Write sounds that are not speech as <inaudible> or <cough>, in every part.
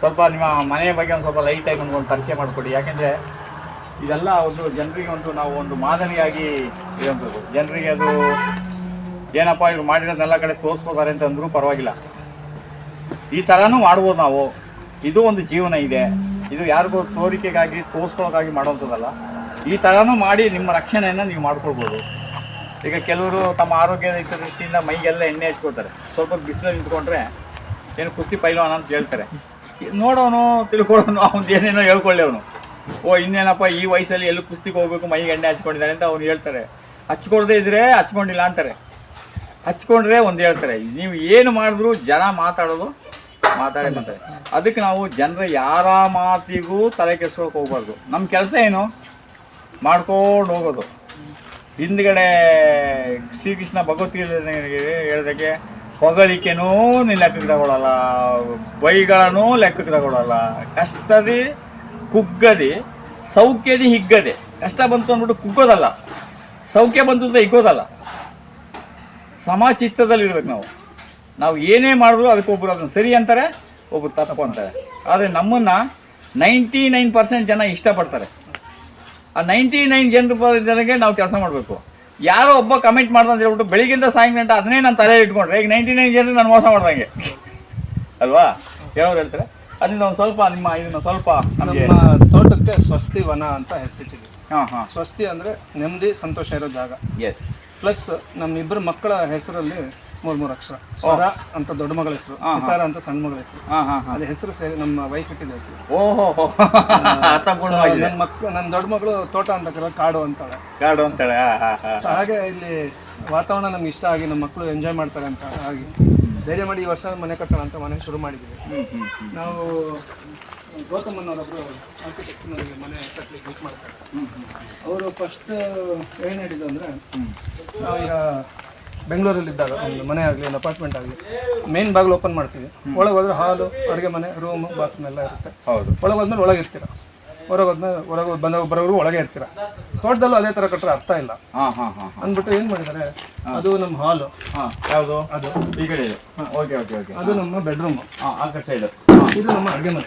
ಸ್ವಲ್ಪ ನಿಮ್ಮ ಮನೆಯ ಬಗ್ಗೆ ಒಂದು ಸ್ವಲ್ಪ ಲೈಟಾಗಿ ಒಂದು ಒಂದು ಪರಿಚಯ ಮಾಡಿಕೊಡಿ. ಯಾಕೆಂದರೆ ಇದೆಲ್ಲ ಒಂದು ಜನರಿಗೆ ಒಂದು ನಾವು ಒಂದು ಮಾದರಿಯಾಗಿ ಇರುವಂಥದ್ದು ಜನರಿಗೆ ಅದು ಏನಪ್ಪ ಇವ್ರು ಮಾಡಿರೋದನ್ನೆಲ್ಲ ಕಡೆ ತೋರಿಸ್ಕೋತಾರೆ ಅಂತ ಅಂದರೂ ಪರವಾಗಿಲ್ಲ. ಈ ಥರನೂ ಮಾಡ್ಬೋದು ನಾವು. ಇದು ಒಂದು ಜೀವನ ಇದೆ. ಇದು ಯಾರಿಗೂ ತೋರಿಕೆಗಾಗಿ ತೋರಿಸ್ಕೊಳ್ಳೋಕ್ಕಾಗಿ ಮಾಡುವಂಥದ್ದಲ್ಲ. ಈ ಥರನೂ ಮಾಡಿ ನಿಮ್ಮ ರಕ್ಷಣೆಯನ್ನು ನೀವು ಮಾಡ್ಕೊಳ್ಬೋದು. ಈಗ ಕೆಲವರು ತಮ್ಮ ಆರೋಗ್ಯದ ದೃಷ್ಟಿಯಿಂದ ಮೈಗೆಲ್ಲ ಎಣ್ಣೆ ಹಚ್ಕೋತಾರೆ ಸ್ವಲ್ಪ ಬಿಸಿಲು ನಿಂತ್ಕೊಂಡ್ರೆ ಏನು ಕುಸ್ತಿ ಪೈಲವನ ಅಂತ ಹೇಳ್ತಾರೆ. ನೋಡೋನು, ತಿಳ್ಕೊಳ್ಳೋನು, ಅವ್ನು ಏನೇನೋ ಹೇಳ್ಕೊಳ್ಳಿ ಅವನು ಓ, ಇನ್ನೇನಪ್ಪ, ಈ ವಯಸ್ಸಲ್ಲಿ ಎಲ್ಲಿ ಕುಸ್ತಿಗೆ ಹೋಗ್ಬೇಕು, ಮೈ ಎಣ್ಣೆ ಹಚ್ಕೊಂಡಿದ್ದಾನೆ ಅಂತ ಅವ್ನು ಹೇಳ್ತಾರೆ. ಹಚ್ಕೊಳ್ದೇ ಇದ್ರೆ ಹಚ್ಕೊಂಡಿಲ್ಲ ಅಂತಾರೆ. ಹಚ್ಕೊಂಡ್ರೆ ಒಂದು ಹೇಳ್ತಾರೆ, ನೀವು ಏನು ಮಾಡಿದ್ರು ಜನ ಮಾತಾಡೋದು ಮಾತಾಡೇ ಮಾತಾಡಿ ಅದಕ್ಕೆ ನಾವು ಜನರ ಯಾರ ಮಾತಿಗೂ ತಲೆ ಕೆಡ್ಸ್ಕೊಳಕ್ಕೆ ಹೋಗ್ಬಾರ್ದು. ನಮ್ಮ ಕೆಲಸ ಏನು? ಮಾಡ್ಕೊಂಡು ಹೋಗೋದು. ಹಿಂದ್ಗಡೆ ಶ್ರೀಕೃಷ್ಣ ಭಗವದ್ಗೀತೆ ಹೇಳ್ದಾಗೆ ಹೊಗಳಿಕೆನೂ ನೀನು ಲೆಕ್ಕಕ್ಕೆ ತಗೊಳ್ಳಲ್ಲ ಬೈಗಳನೂ ಲೆಕ್ಕಕ್ಕೆ ತಗೊಳ್ಳಲ್ಲ ಕಷ್ಟದಿ ಕುಗ್ಗದಿ, ಸೌಖ್ಯದಿ ಹಿಗ್ಗದೆ. ಕಷ್ಟ ಬಂತು ಅಂದ್ಬಿಟ್ಟು ಕುಗ್ಗೋದಲ್ಲ. ಸೌಖ್ಯ ಬಂತು ಅಂತ ಹಿಗ್ಗೋದಲ್ಲ. ಸಮಚಿತ್ತದಲ್ಲಿ ಇರ್ಬೇಕು ನಾವು. ನಾವು ಏನೇ ಮಾಡಿದ್ರು ಅದಕ್ಕೊಬ್ಬರು ಅದನ್ನು ಸರಿ ಅಂತಾರೆ ಒಬ್ಬರು ತಪ್ಪು ಅಂತಾರೆ. ಆದರೆ ನಮ್ಮನ್ನು ನೈಂಟಿ ನೈನ್ ಪರ್ಸೆಂಟ್ ಜನ ಇಷ್ಟಪಡ್ತಾರೆ. ಆ ನೈಂಟಿ ನೈನ್ ಜನರು ಜನಕ್ಕೆ ನಾವು ಕೆಲಸ ಮಾಡಬೇಕು. ಯಾರೋ ಒಬ್ಬ ಕಮೆಂಟ್ ಮಾಡ್ದ ಅಂತ ಹೇಳ್ಬಿಟ್ಟು ಬೆಳಿಗ್ಗಿಂದ ಸಾಯಂಕಾಲ ಅದನ್ನೇ ನಾನು ತಲೆಯಲ್ಲಿ ಇಟ್ಕೊಂಡ್ರೆ ಈಗ ನೈಂಟಿ ನೈನ್ ಜನರು ನಾನು ಮೋಸ ಮಾಡ್ದಂಗೆ. ಅಲ್ವಾ? ಹೇಳೋರು ಹೇಳ್ತಾರೆ? ಅದರಿಂದ ಒಂದು ಸ್ವಲ್ಪ ನಿಮ್ಮ ಇದನ್ನು ಸ್ವಲ್ಪ ನಮ್ಮ ತೋಟಕ್ಕೆ ಸ್ವಸ್ತಿ ವನ ಅಂತ ಹೆಸರಿಟ್ಟಿದ್ವಿ ಹಾಂ ಹಾಂ. ಸ್ವಸ್ತಿ ಅಂದರೆ ನೆಮ್ಮದಿ ಸಂತೋಷ ಇರೋ ಜಾಗ. ಎಸ್ ಪ್ಲಸ್ ನಮ್ಮಿಬ್ಬರು ಮಕ್ಕಳ ಹೆಸರಲ್ಲಿ ಮೂರ್ ಮೂರು ಅಕ್ಷರ ಸ್ವರ ಅಂತ ದೊಡ್ಡ ಮಗಳ ಹೆಸರು. ಸಿತಾರ ಅಂತ ಸಣ್ಣ ಮಗಳ ಹೆಸರು. ಅದೇ ಹೆಸರು ಸೇರಿ ನಮ್ಮ ವೈಫ್ ಇಟ್ಟಿದ್ದ ಹೆಸರು. ಓಹೋ ನನ್ನ ಮಕ್ಕಳು ನನ್ನ ದೊಡ್ಡ ಮಗಳು ತೋಟ ಅಂತ ಕರೆಯೋದು ಕಾಡು ಅಂತಾಳೆ. ಕಾಡು ಅಂತಾಳೆ ಹಾಗೆ ಇಲ್ಲಿ ವಾತಾವರಣ ನಮ್ಗೆ ಇಷ್ಟ ಆಗಿ ನಮ್ಮ ಮಕ್ಕಳು ಎಂಜಾಯ್ ಮಾಡ್ತಾರೆ ಅಂತ ಹಾಗೆ. ಧೈರ್ಯ ಮಾಡಿ ಈ ವರ್ಷ ಮನೆ ಕಟ್ಟೋಣ ಅಂತ ಮನೆ ಶುರು ಮಾಡಿದ್ದೀವಿ. ನಾವು ಗೌತಮ್ ಅನ್ನೋರೊಬ್ರು ಆರ್ಕಿಟೆಕ್ಟ್ ನನಗೆ ಮನೆ ಕಟ್ಟಲಿಕ್ಕೆ ಹೆಲ್ಪ್ ಮಾಡ್ತಾರೆ. ಅವರು ಫಸ್ಟ್ ಏನು ಹೇಳಿದ್ದು ಅಂದರೆ ನಾವು ಈಗ ಬೆಂಗಳೂರಲ್ಲಿ ಇದ್ದಾಗ ಒಂದು ಮನೆ ಆಗಲಿ ಒಂದು ಅಪಾರ್ಟ್ಮೆಂಟ್ ಆಗಲಿ ಮೇನ್ ಬಾಗಿಲು ಓಪನ್ ಮಾಡ್ತೀವಿ. ಒಳಗೆ ಹೋದ್ರೆ ಹಾಲು ಅಡುಗೆ ಮನೆ ರೂಮು ಬಾತ್ರೂಮ್ ಎಲ್ಲ ಇರುತ್ತೆ. ಹೌದು. ಒಳಗೆ ಹೋದ್ಮೇಲೆ ಒಳಗೆ ಇರ್ತೀರ ಹೊರಗೆ ಬಂದ ಬರೋರು ಒಳಗೆ ಇರ್ತೀರ. ತೋಟದಲ್ಲೂ ಅದೇ ಥರ ಕಟ್ಟರೆ ಅರ್ಥ ಇಲ್ಲ. ಅಂದ್ಬಿಟ್ಟು ಏನು ಮಾಡಿದ್ದಾರೆ ಅದು ನಮ್ಮ ಹಾಲು. ಹಾಂ ಯಾವುದು? ಅದು. ಈ ಕಡೆ ಇದು. Okay okay okay. ಅದು ನಮ್ಮ ಬೆಡ್ರೂಮ್. ಹಾಂ ಆ ಕಡೆ ಸೈಡು ಇದು ನಮ್ಮ ಅಡುಗೆ ಮನೆ.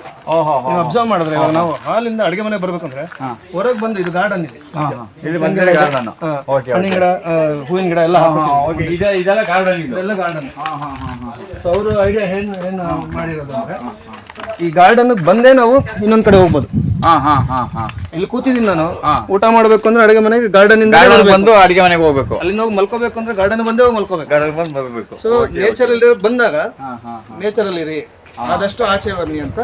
ನೀವು ಅಬ್ಸರ್ವ್ ಮಾಡಿದ್ರೆ ಇವಾಗ ನಾವು ಹಾಲಿಂದ ಅಡುಗೆ ಮನೆ ಬರ್ಬೇಕಂದ್ರೆ ಹೊರಗೆ ಬಂದು ಇದು ಗಾರ್ಡನ್ ಇದೆ ಇಲ್ಲಿ ಗಾರ್ಡನ್ ಹಣ್ಣಿನ ಗಿಡ ಹೂವಿನ ಗಿಡ ಎಲ್ಲ ಓಕೆ. ಇದೆಲ್ಲ ಗಾರ್ಡನ್ ಇದು. ಇದೆಲ್ಲ ಗಾರ್ಡನ್ ಸೊ ಅವರು ಐಡಿಯಾ ಏನು ಏನು ಮಾಡಿರೋದು ಅಂದ್ರೆ ಈ ಗಾರ್ಡನ್ ಬಂದೇ ನಾವು ಇನ್ನೊಂದ್ ಕಡೆ ಹೋಗ್ಬೋದು. ಹಾಂ ಹಾಂ ಹಾಂ ಹಾಂ. ಇಲ್ಲಿ ಕೂತಿದ್ದೀನಿ ನಾನು. ಊಟ ಮಾಡ್ಬೇಕು ಅಂದ್ರೆ ಅಡಿಗೆ ಮನೆಗೆ ಗಾರ್ಡನ್ ಇಂದ ಗಾರ್ಡನ್ ಬಂದು ಅಡಿಗೆ ಮನೆಗೆ ಹೋಗ್ಬೇಕು. ಅಲ್ಲಿಂದ ಹೋಗಿ ಮಲ್ಕೋಬೇಕು ಅಂದ್ರೆ ಗಾರ್ಡನ್ ಬಂದೇ ಹೋಗಿ ಮಲ್ಕೋಬೇಕು. ಗಾರ್ಡನ್ ಬಂದು ಬರಬೇಕು ಸೊ ನೇಚರ್ ಅಲ್ಲಿ ಬಂದಾಗ ನೇಚರ್ ಅಲ್ಲಿ ಇರಿ. ಆದಷ್ಟು ಆಚೆ ಬನ್ನಿ ಅಂತ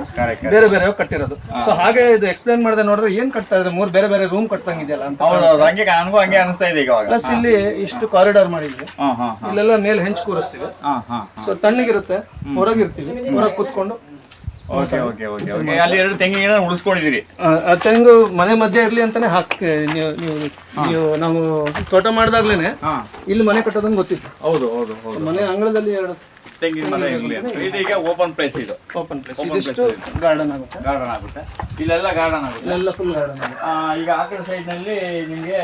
ಬೇರೆ ಬೇರೆ ಕಟ್ಟಿರೋದು. ಸೊ ಹಾಗೆ ಇದು ಎಕ್ಸ್ಪ್ಲೇನ್ ಮಾಡಿದೆ ನೋಡಿದ್ರೆ ಏನ್ ಕಟ್ತಾ ಇದ್ರೆ? ಮೂರ್ ಬೇರೆ ಬೇರೆ ರೂಮ್ ಕಟ್ಟಂಗಿದೆಯಲ್ಲ ಅಂತ. ಹಂಗೆ ನನಗೂ ಹಂಗೆ ಅನಿಸ್ತಾ ಇದೆ ಈಗ ಪ್ಲಸ್ ಇಲ್ಲಿ ಇಷ್ಟು ಕಾರಿಡಾರ್ ಮಾಡಿದ್ವಿ. ಇಲ್ಲೆಲ್ಲ ಮೇಲೆ ಹೆಂಚ್ ಕೂರಿಸ್ತೀವಿ. ಸೊ ತಣ್ಣಗಿರುತ್ತೆ. ಹೊರಗಿರ್ತೀವಿ. ಹೊರಗೆ ಕೂತ್ಕೊಂಡು ಓಕೆ ಓಕೆ ಓಕೆ ಓಕೆ. ಅಲ್ಲಿ ಎರಡು ತೆಂಗಿನ ಉಳಿಸ್ಕೊಂಡಿದ್ದೀರಿ. ಆ, ತೆಂಗು ಮನೆ ಮಧ್ಯೆ ಇರ್ಲಿ ಅಂತಾನೆ ಹಾಕಿ ನೀವು ನೀವು ನೀವು ನಾವು ತೋಟ ಮಾಡಿದಾಗ್ಲೇನೆ ಇಲ್ಲಿ ಮನೆ ಕಟ್ಟೋದಂಗೆ ಗೊತ್ತಿತ್ತು. ಹೌದು ಹೌದು ಹೌದು ಮನೆ ಅಂಗಳದಲ್ಲಿ ಎರಡು ತೆಂಗಿನ ಮನೆ ಇರಲಿ ಇದು ಈಗ ಓಪನ್ ಪ್ಲೇಸ್ ಇದು. ಓಪನ್ ಪ್ಲೇಸ್ ಇದಿಷ್ಟು ಗಾರ್ಡನ್ ಆಗುತ್ತೆ. ಗಾರ್ಡನ್ ಆಗುತ್ತೆ. ಇಲ್ಲೆಲ್ಲ ಗಾರ್ಡನ್ ಆಗುತ್ತೆ. ಇಲ್ಲೆಲ್ಲ ಫುಲ್ ಗಾರ್ಡನ್ ಆಗುತ್ತೆ. ಈಗ ಆ ಕಡೆ ಸೈಡ್ನಲ್ಲಿ ನಿಮಗೆ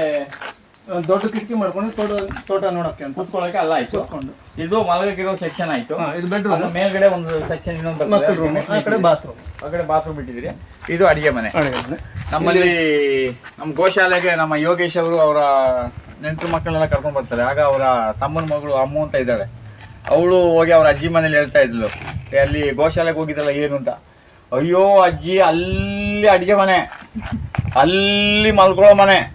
ದೊಡ್ಡ ಕಿಟಕಿ ಮಾಡ್ಕೊಂಡು ತೋಟ ತೋಟ ನೋಡಕ್ಕೆ ಅಂತ. ಕೂತ್ಕೊಳ್ಳೋಕೆ ಅಲ್ಲ ಆಯ್ತು. ಇದು ಇದು ಮಲಗಕ್ಕಿರೋ ಸೆಕ್ಷನ್ ಆಯ್ತು. ಇದು ಬೆಡ್ರೂಮ್ ಮೇಲ್ಗಡೆ ಒಂದು ಸೆಕ್ಷನ್ ಇನ್ನೊಂದು ಮಕ್ಕಳ ಬರ್ತದೆ. ರೂಮ್ ಆ ಕಡೆ ಬಾತ್ರೂಮ್ ಆ ಕಡೆ ಬಾತ್ರೂಮ್ ಇಟ್ಟಿದ್ರಿ ಇದು ಅಡಿಗೆ ಮನೆ. ನಮ್ಮಲ್ಲಿ ನಮ್ಮ ಗೋಶಾಲೆಗೆ ನಮ್ಮ ಯೋಗೇಶ್ ಅವರು ಅವರ ನೆಂಟರು ಮಕ್ಕಳನ್ನೆಲ್ಲ ಕರ್ಕೊಂಡು ಬರ್ತಾರೆ. ಆಗ ಅವರ ತಮ್ಮನ ಮಗಳು ಅಮ್ಮು ಅಂತ ಇದ್ದಾಳೆ. ಅವಳು ಹೋಗಿ ಅವ್ರ ಅಜ್ಜಿ ಮನೇಲಿ ಹೇಳ್ತಾ ಇದ್ಲು. "ಏ, ಅಲ್ಲಿ ಗೋಶಾಲೆಗೆ ಹೋಗಿದ್ದಲ್ಲ ಏನು ಅಂತ. ಅಯ್ಯೋ ಅಜ್ಜಿ ಅಲ್ಲಿ ಅಡಿಗೆ ಮನೆ. ಅಲ್ಲಿ ಮಲ್ಕೊಳ್ಳೋ ಮನೆ.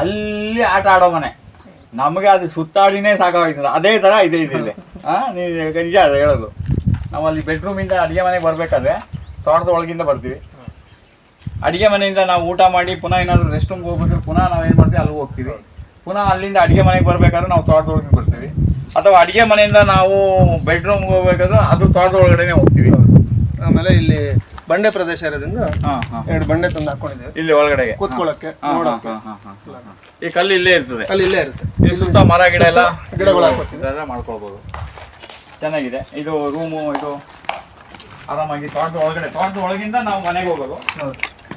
ಅಲ್ಲಿ ಆಟ ಆಡೋ ಮನೆ. ನಮಗೆ ಅದು ಸುತ್ತಾಡಿನೇ ಸಾಕಾಗಿತ್ತು ಅದೇ ಥರ ಇದೆ ಇದೆ ಇದೆ ಹಾಂ ನೀವು ನಿಜ ಅದು ಹೇಳೋದು. ನಾವು ಅಲ್ಲಿ ಬೆಡ್ರೂಮಿಂದ ಅಡುಗೆ ಮನೆಗೆ ಬರಬೇಕಾದ್ರೆ ತೋಟದ ಒಳಗಿಂದ ಬರ್ತೀವಿ. ಅಡಿಗೆ ಮನೆಯಿಂದ ನಾವು ಊಟ ಮಾಡಿ ಪುನಃ ಏನಾದರೂ ರೆಸ್ಟ್ ರೂಮ್ಗೆ ಹೋಗ್ಬೇಕಾದ್ರೆ ಪುನಃ ನಾವು ಏನು ಮಾಡ್ತೀವಿ ಅಲ್ಲಿ ಹೋಗ್ತೀವಿ. ಪುನಃ ಅಲ್ಲಿಂದ ಅಡಿಗೆ ಮನೆಗೆ ಬರಬೇಕಾದ್ರೆ ನಾವು ತೋಟದ ಒಳಗೆ ಬರ್ತೀವಿ. ಅಥವಾ ಅಡುಗೆ ಮನೆಯಿಂದ ನಾವು ಬೆಡ್ರೂಮ್ಗೆ ಹೋಗ್ಬೇಕಾದ್ರೆ ಅದು ತೋಟದ ಒಳಗಡೆನೆ ಹೋಗ್ತೀವಿ. ಆಮೇಲೆ ಇಲ್ಲಿ ಬಂಡೆ ಪ್ರದೇಶ ಇರೋದ್ರಿಂದ ಎರಡು ಬಂಡೆ ತಂದು ಹಾಕೊಂಡಿದ್ದೀವಿ. ಇಲ್ಲಿ ಒಳಗಡೆ ಕೂತ್ಕೊಳ್ಳೋಕ್ಕೆ ಈ ಕಲ್ಲು ಇಲ್ಲೇ ಇರ್ತದೆ. ಕಲ್ಲು ಇಲ್ಲೇ ಇರುತ್ತೆ. ಈ ಸುತ್ತ ಮರ ಗಿಡ ಎಲ್ಲ ಗಿಡಗಳು ಮಾಡ್ಕೊಳ್ಬೋದು. ಚೆನ್ನಾಗಿದೆ. ಇದು ರೂಮು ಇದು ಆರಾಮಾಗಿ ತೋಟದ ಒಳಗಡೆ ತೋಟದ ಒಳಗಿಂದ ನಾವು ಮನೆಗೆ ಹೋಗೋದು.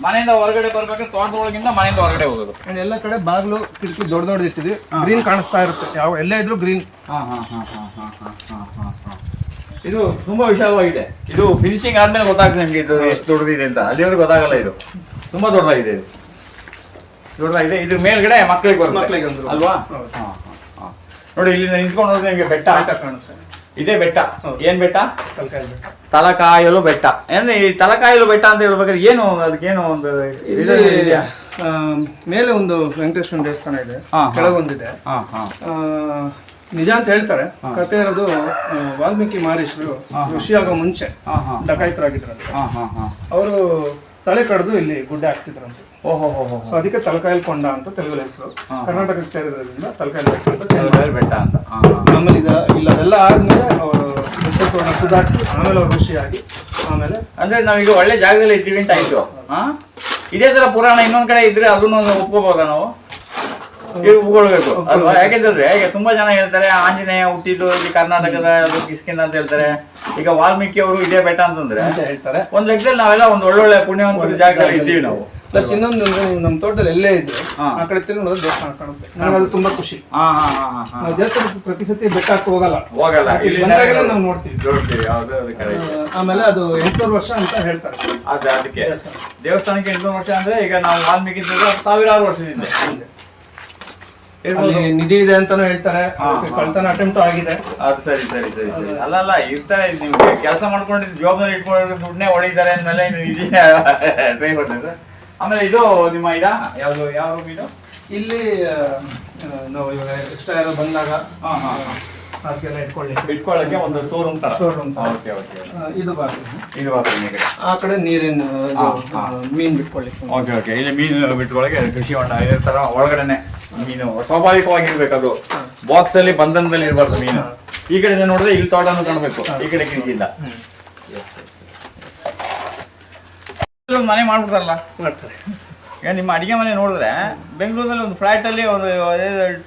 ಮನೆಯಿಂದ ಹೊರಗಡೆ ಬರ್ಬೇಕು ತೋಟದ ಒಳಗಿಂದ ಮನೆಯಿಂದ ಹೊರಗಡೆ ಹೋಗೋದು. ಎಲ್ಲ ಕಡೆ ಬಾಗ್ಲು ಕಿಟಕಿ ದೊಡ್ಡ ದೊಡ್ಡ ಇರ್ತಿದ್ವಿ ಗ್ರೀನ್ ಕಾಣಿಸ್ತಾ ಇರುತ್ತೆ. ಯಾವ ಎಲ್ಲೇ ಇದ್ರು ಗ್ರೀನ್. ಇದು ತುಂಬಾ ವಿಶಾಲವಾಗಿದೆ. ಇದು ಫಿನಿಶಿಂಗ್ ಆದ್ಮೇಲೆ ಗೊತ್ತಾಗ್ತದೆ ನಿಮ್ಗೆ ಇದು ಎಷ್ಟು ದೊಡ್ಡದಿದೆ ಅಂತ. ಅಲ್ಲಿವರೆಗೆ ಗೊತ್ತಾಗಲ್ಲ ಇದು. ತುಂಬಾ ದೊಡ್ಡದಾಗಿದೆ ಇದು. ದೊಡ್ಡದಾಗಿದೆ ಇದ್ರ ಮೇಲ್ಗಡೆ ಮಕ್ಕಳಿಗೆ ಬರುತ್ತೆ. ಒಂದು room. ಅಲ್ವಾ. ಹಾ, ಹಾ. ನೋಡಿ ಇಲ್ಲಿಂದ ನಿಂತ್ಕೊಂಡು ಹೋದ್ರೆ ನಿಮಗೆ ಬೆಟ್ಟ? ಕಾಣುತ್ತೆ. ಇದೇ ಬೆಟ್ಟ. ಏನ್ ಬೆಟ್ಟ? ತಲಕಾಯಿ ಬೆಟ್ಟ. ತಲಕಾಯಲು ಬೆಟ್ಟ. ಏನ್ ಈ ತಲಕಾಯಲು ಬೆಟ್ಟ ಅಂತ ಹೇಳ್ಬೇಕಾದ್ರೆ ಏನು ಅದಕ್ಕೇನು ಒಂದು ಮೇಲೆ ಒಂದು ವೆಂಕಟೇಶ್ವರ ದೇವಸ್ಥಾನ ಇದೆ. ಕೆಳಗೊಂದಿದೆ. ನಿಜ ಅಂತ ಹೇಳ್ತಾರೆ. ಕತೆ ಇರೋದು ವಾಲ್ಮೀಕಿ ಮಹರ್ಷಿಗಳು ಆಗೋ ಮುಂಚೆ ಡಕಾಯಿತರಾಗಿದ್ರಂತೆ. ಹಾ. ಅವರು ತಲೆ ಕಡ್ದು ಇಲ್ಲಿ ಗುಡ್ಡ ಹಾಕ್ತಿದ್ರಂತೆ. ಸೊ ಅದಕ್ಕೆ ತಲಕಾಯಲ್ ಕೊಂಡ ಅಂತ ತೆಲುಗು ಹೆಸರು. ಕರ್ನಾಟಕಕ್ಕೆ ಸೇರಿದ್ರಿಂದ ತಲಕಾಯಲ್ ಬೆಟ್ಟ ಅಂತ change ಬೆಟ್ಟ ಅಂತ. ಆಮೇಲೆ ಇದು ಇಲ್ಲ ಅದೆಲ್ಲ ಆದ್ಮೇಲೆ ಅವರು ಸುಧಾರಿಸಿ ಆಮೇಲೆ ಅವ್ರು ಖುಷಿಯಾಗಿ ಆಮೇಲೆ ಅಂದ್ರೆ ನಾವೀಗ ಒಳ್ಳೆ ಜಾಗದಲ್ಲಿ ಇದ್ದೀವಿ ಅಂತ ಆಯ್ತು. ಇದೇ ತರ ಪುರಾಣ ಇನ್ನೊಂದ್ ಕಡೆ ಇದ್ರೆ ಅದನ್ನು ಒಪ್ಕೋಬೋದಾ ನಾವು? ಒಪ್ಕೊಳ್ಬೇಕು ಅಲ್ವಾ? ಯಾಕೆಂದ್ರೆ ಈಗ ತುಂಬಾ ಜನ ಹೇಳ್ತಾರೆ ಆಂಜನೇಯ ಹುಟ್ಟಿದ್ದು ಇಲ್ಲಿ ಕರ್ನಾಟಕದ ಕಿಸ್ಕಿಂದ ಅಂತ ಹೇಳ್ತಾರೆ. ಈಗ ವಾಲ್ಮೀಕಿ ಅವರು ಇದೇ ಬೆಟ್ಟ ಅಂತಂದ್ರೆ ಅಂತ ಹೇಳ್ತಾರೆ. ಒಂದ್ ಲೆಕ್ಕದಲ್ಲಿ ನಾವೆಲ್ಲ ಒಂದ್ ಒಳ್ಳೊಳ್ಳೆ ಪುಣ್ಯವಂತ ಜಾಗದಲ್ಲಿ ಇದ್ದೀವಿ ನಾವು. ಪ್ಲಸ್ ಇನ್ನೊಂದು ಅಂದ್ರೆ ನೀವು ನಮ್ಮ ತೋಟದಲ್ಲಿ ಎಲ್ಲೇ ಇದ್ರೆ. ಆ ಕಡೆ ತಿರುಗಿ ನೋಡೋದು ದೇವಸ್ಥಾನ ಕಾಣುತ್ತೆ. ನನಗೆ ಅದು ತುಂಬಾ ಖುಷಿ. ಹಾ ಹಾ ಹಾ ಹಾ ಹಾ. ನಾವು ದೇವಸ್ಥಾನಕ್ಕೆ ಪ್ರತಿ ಸತಿ ಬೆಟ್ಟ ಹತ್ತಿ ಹೋಗಲ್ಲ. ಹೋಗಲ್ಲ ಇಲ್ಲಿ ಬಂದಾಗೆಲ್ಲ ನಾವು ನೋಡ್ತೀವಿ. ನೋಡ್ತೀವಿ. ಹೌದು ಅದು correct. ಆ, ಆಮೇಲೆ ಅದು ಎಂಟ್ನೂರು ವರ್ಷ ಅಂತ ಹೇಳ್ತಾರೆ. ಅದ್ ಅದಕ್ಕೆ. ದೇವಸ್ಥಾನಕ್ಕೆ ಎಂಟ್ನೂರು ವರ್ಷ ಅಂದ್ರೆ ಈಗ ನಾವು ವಾಲ್ಮೀಕಿ ಇದ್ದಾಗ ಸಾವಿರಾರು ವರ್ಷದಿಂದ. ಇರ್ಬೋದು. ಅಲ್ಲಿ ನಿಧಿ ಇದೆ ಅಂತಾನೂ ಹೇಳ್ತಾರೆ. ಹಾ, ಅದಕ್ಕೆ ಹಾ. ಕಳ್ತನ ಅಟೆಂಪ್ಟ್ ಆಗಿದೆ. ಅದು ಸರಿ ಸರಿ ಸರಿ ಸರಿ. ಅಲ್ಲ ಅಲ್ಲ ಇರ್ತಾರೆ ನೀವು ಕೆಲಸ ಮಾಡ್ಕೊಂಡಿದ್ದು ಜವಾಬ್ದಾರಿ ಇಟ್ಕೊಂಡಿರೋ ದುಡ್ಡನ್ನೇ ಹೊಡಿತಾರೆ ಅಂದ್ಮೇಲೆ ನೀವು ಇದೀಯ ಟ್ರೈ ಮಾಡಿದ್ರೆ ಆಮೇಲೆ ಇದು ನಿಮ್ಮ ಇದಾ? ಯಾವುದು ಯಾವ ರೂಮ್ ಇದು? ಇಲ್ಲಿ ನಾವು ಇವಾಗ ಎಕ್ಸ್ಟ್ರಾ ಯಾರೋ ಬಂದಾಗ ಹಾ ಹಾ ಹಾಸಿಗೆಲ್ಲ ಇಟ್ಕೊಳ್ಳಿ ಇಟ್ಕೊಳ್ಳೋಕೆ ಒಂದು ಸ್ಟೋರ್ ರೂಮ್ ತರ. ಸ್ಟೋರ್ ರೂಮ್ ತರ. ಓಕೆ ಓಕೆ ಇದು ಬಾಗಿಲು. ಇದು ಬಾತ್ರೂಮ್ ಈಗ ಆ ಕಡೆ ನೀರಿನ. ಮೀನ್ ಬಿಟ್ಕೊಳ್ಳಿಕ್ಕೆ. ಓಕೆ ಓಕೆ ಇಲ್ಲಿ ಮೀನು ಬಿಟ್ಕೊಳಗೆ ಕೃಷಿ ಹೊಂಡ ಇದೇ ತರ ಒಳಗಡೆನೆ ಮೀನು. ಸ್ವಾಭಾವಿಕವಾಗಿ ಅದು ಬಾಕ್ಸ್ ಅಲ್ಲಿ ಬಂಧನದಲ್ಲಿ ಇರಬಾರ್ದು ಮೀನು. ಈ ಕಡೆ ನೋಡಿದ್ರೆ ಇಲ್ಲಿ ತೋಟನು ಕಾಣಬೇಕು. ಈ ಕಡೆ ಕಿಟಕಿ ಇಲ್ಲ. ಮನೆ ಮಾಡ್ಬಿಡ್ತಾರಲ್ಲ? ಮಾಡ್ತಾರೆ. ಈಗ ನಿಮ್ಮ ಅಡಿಗೆ ಮನೆ ನೋಡಿದ್ರೆ ಬೆಂಗಳೂರಲ್ಲಿ ಒಂದು ಫ್ಲಾಟ್ ಅಲ್ಲಿ ಒಂದು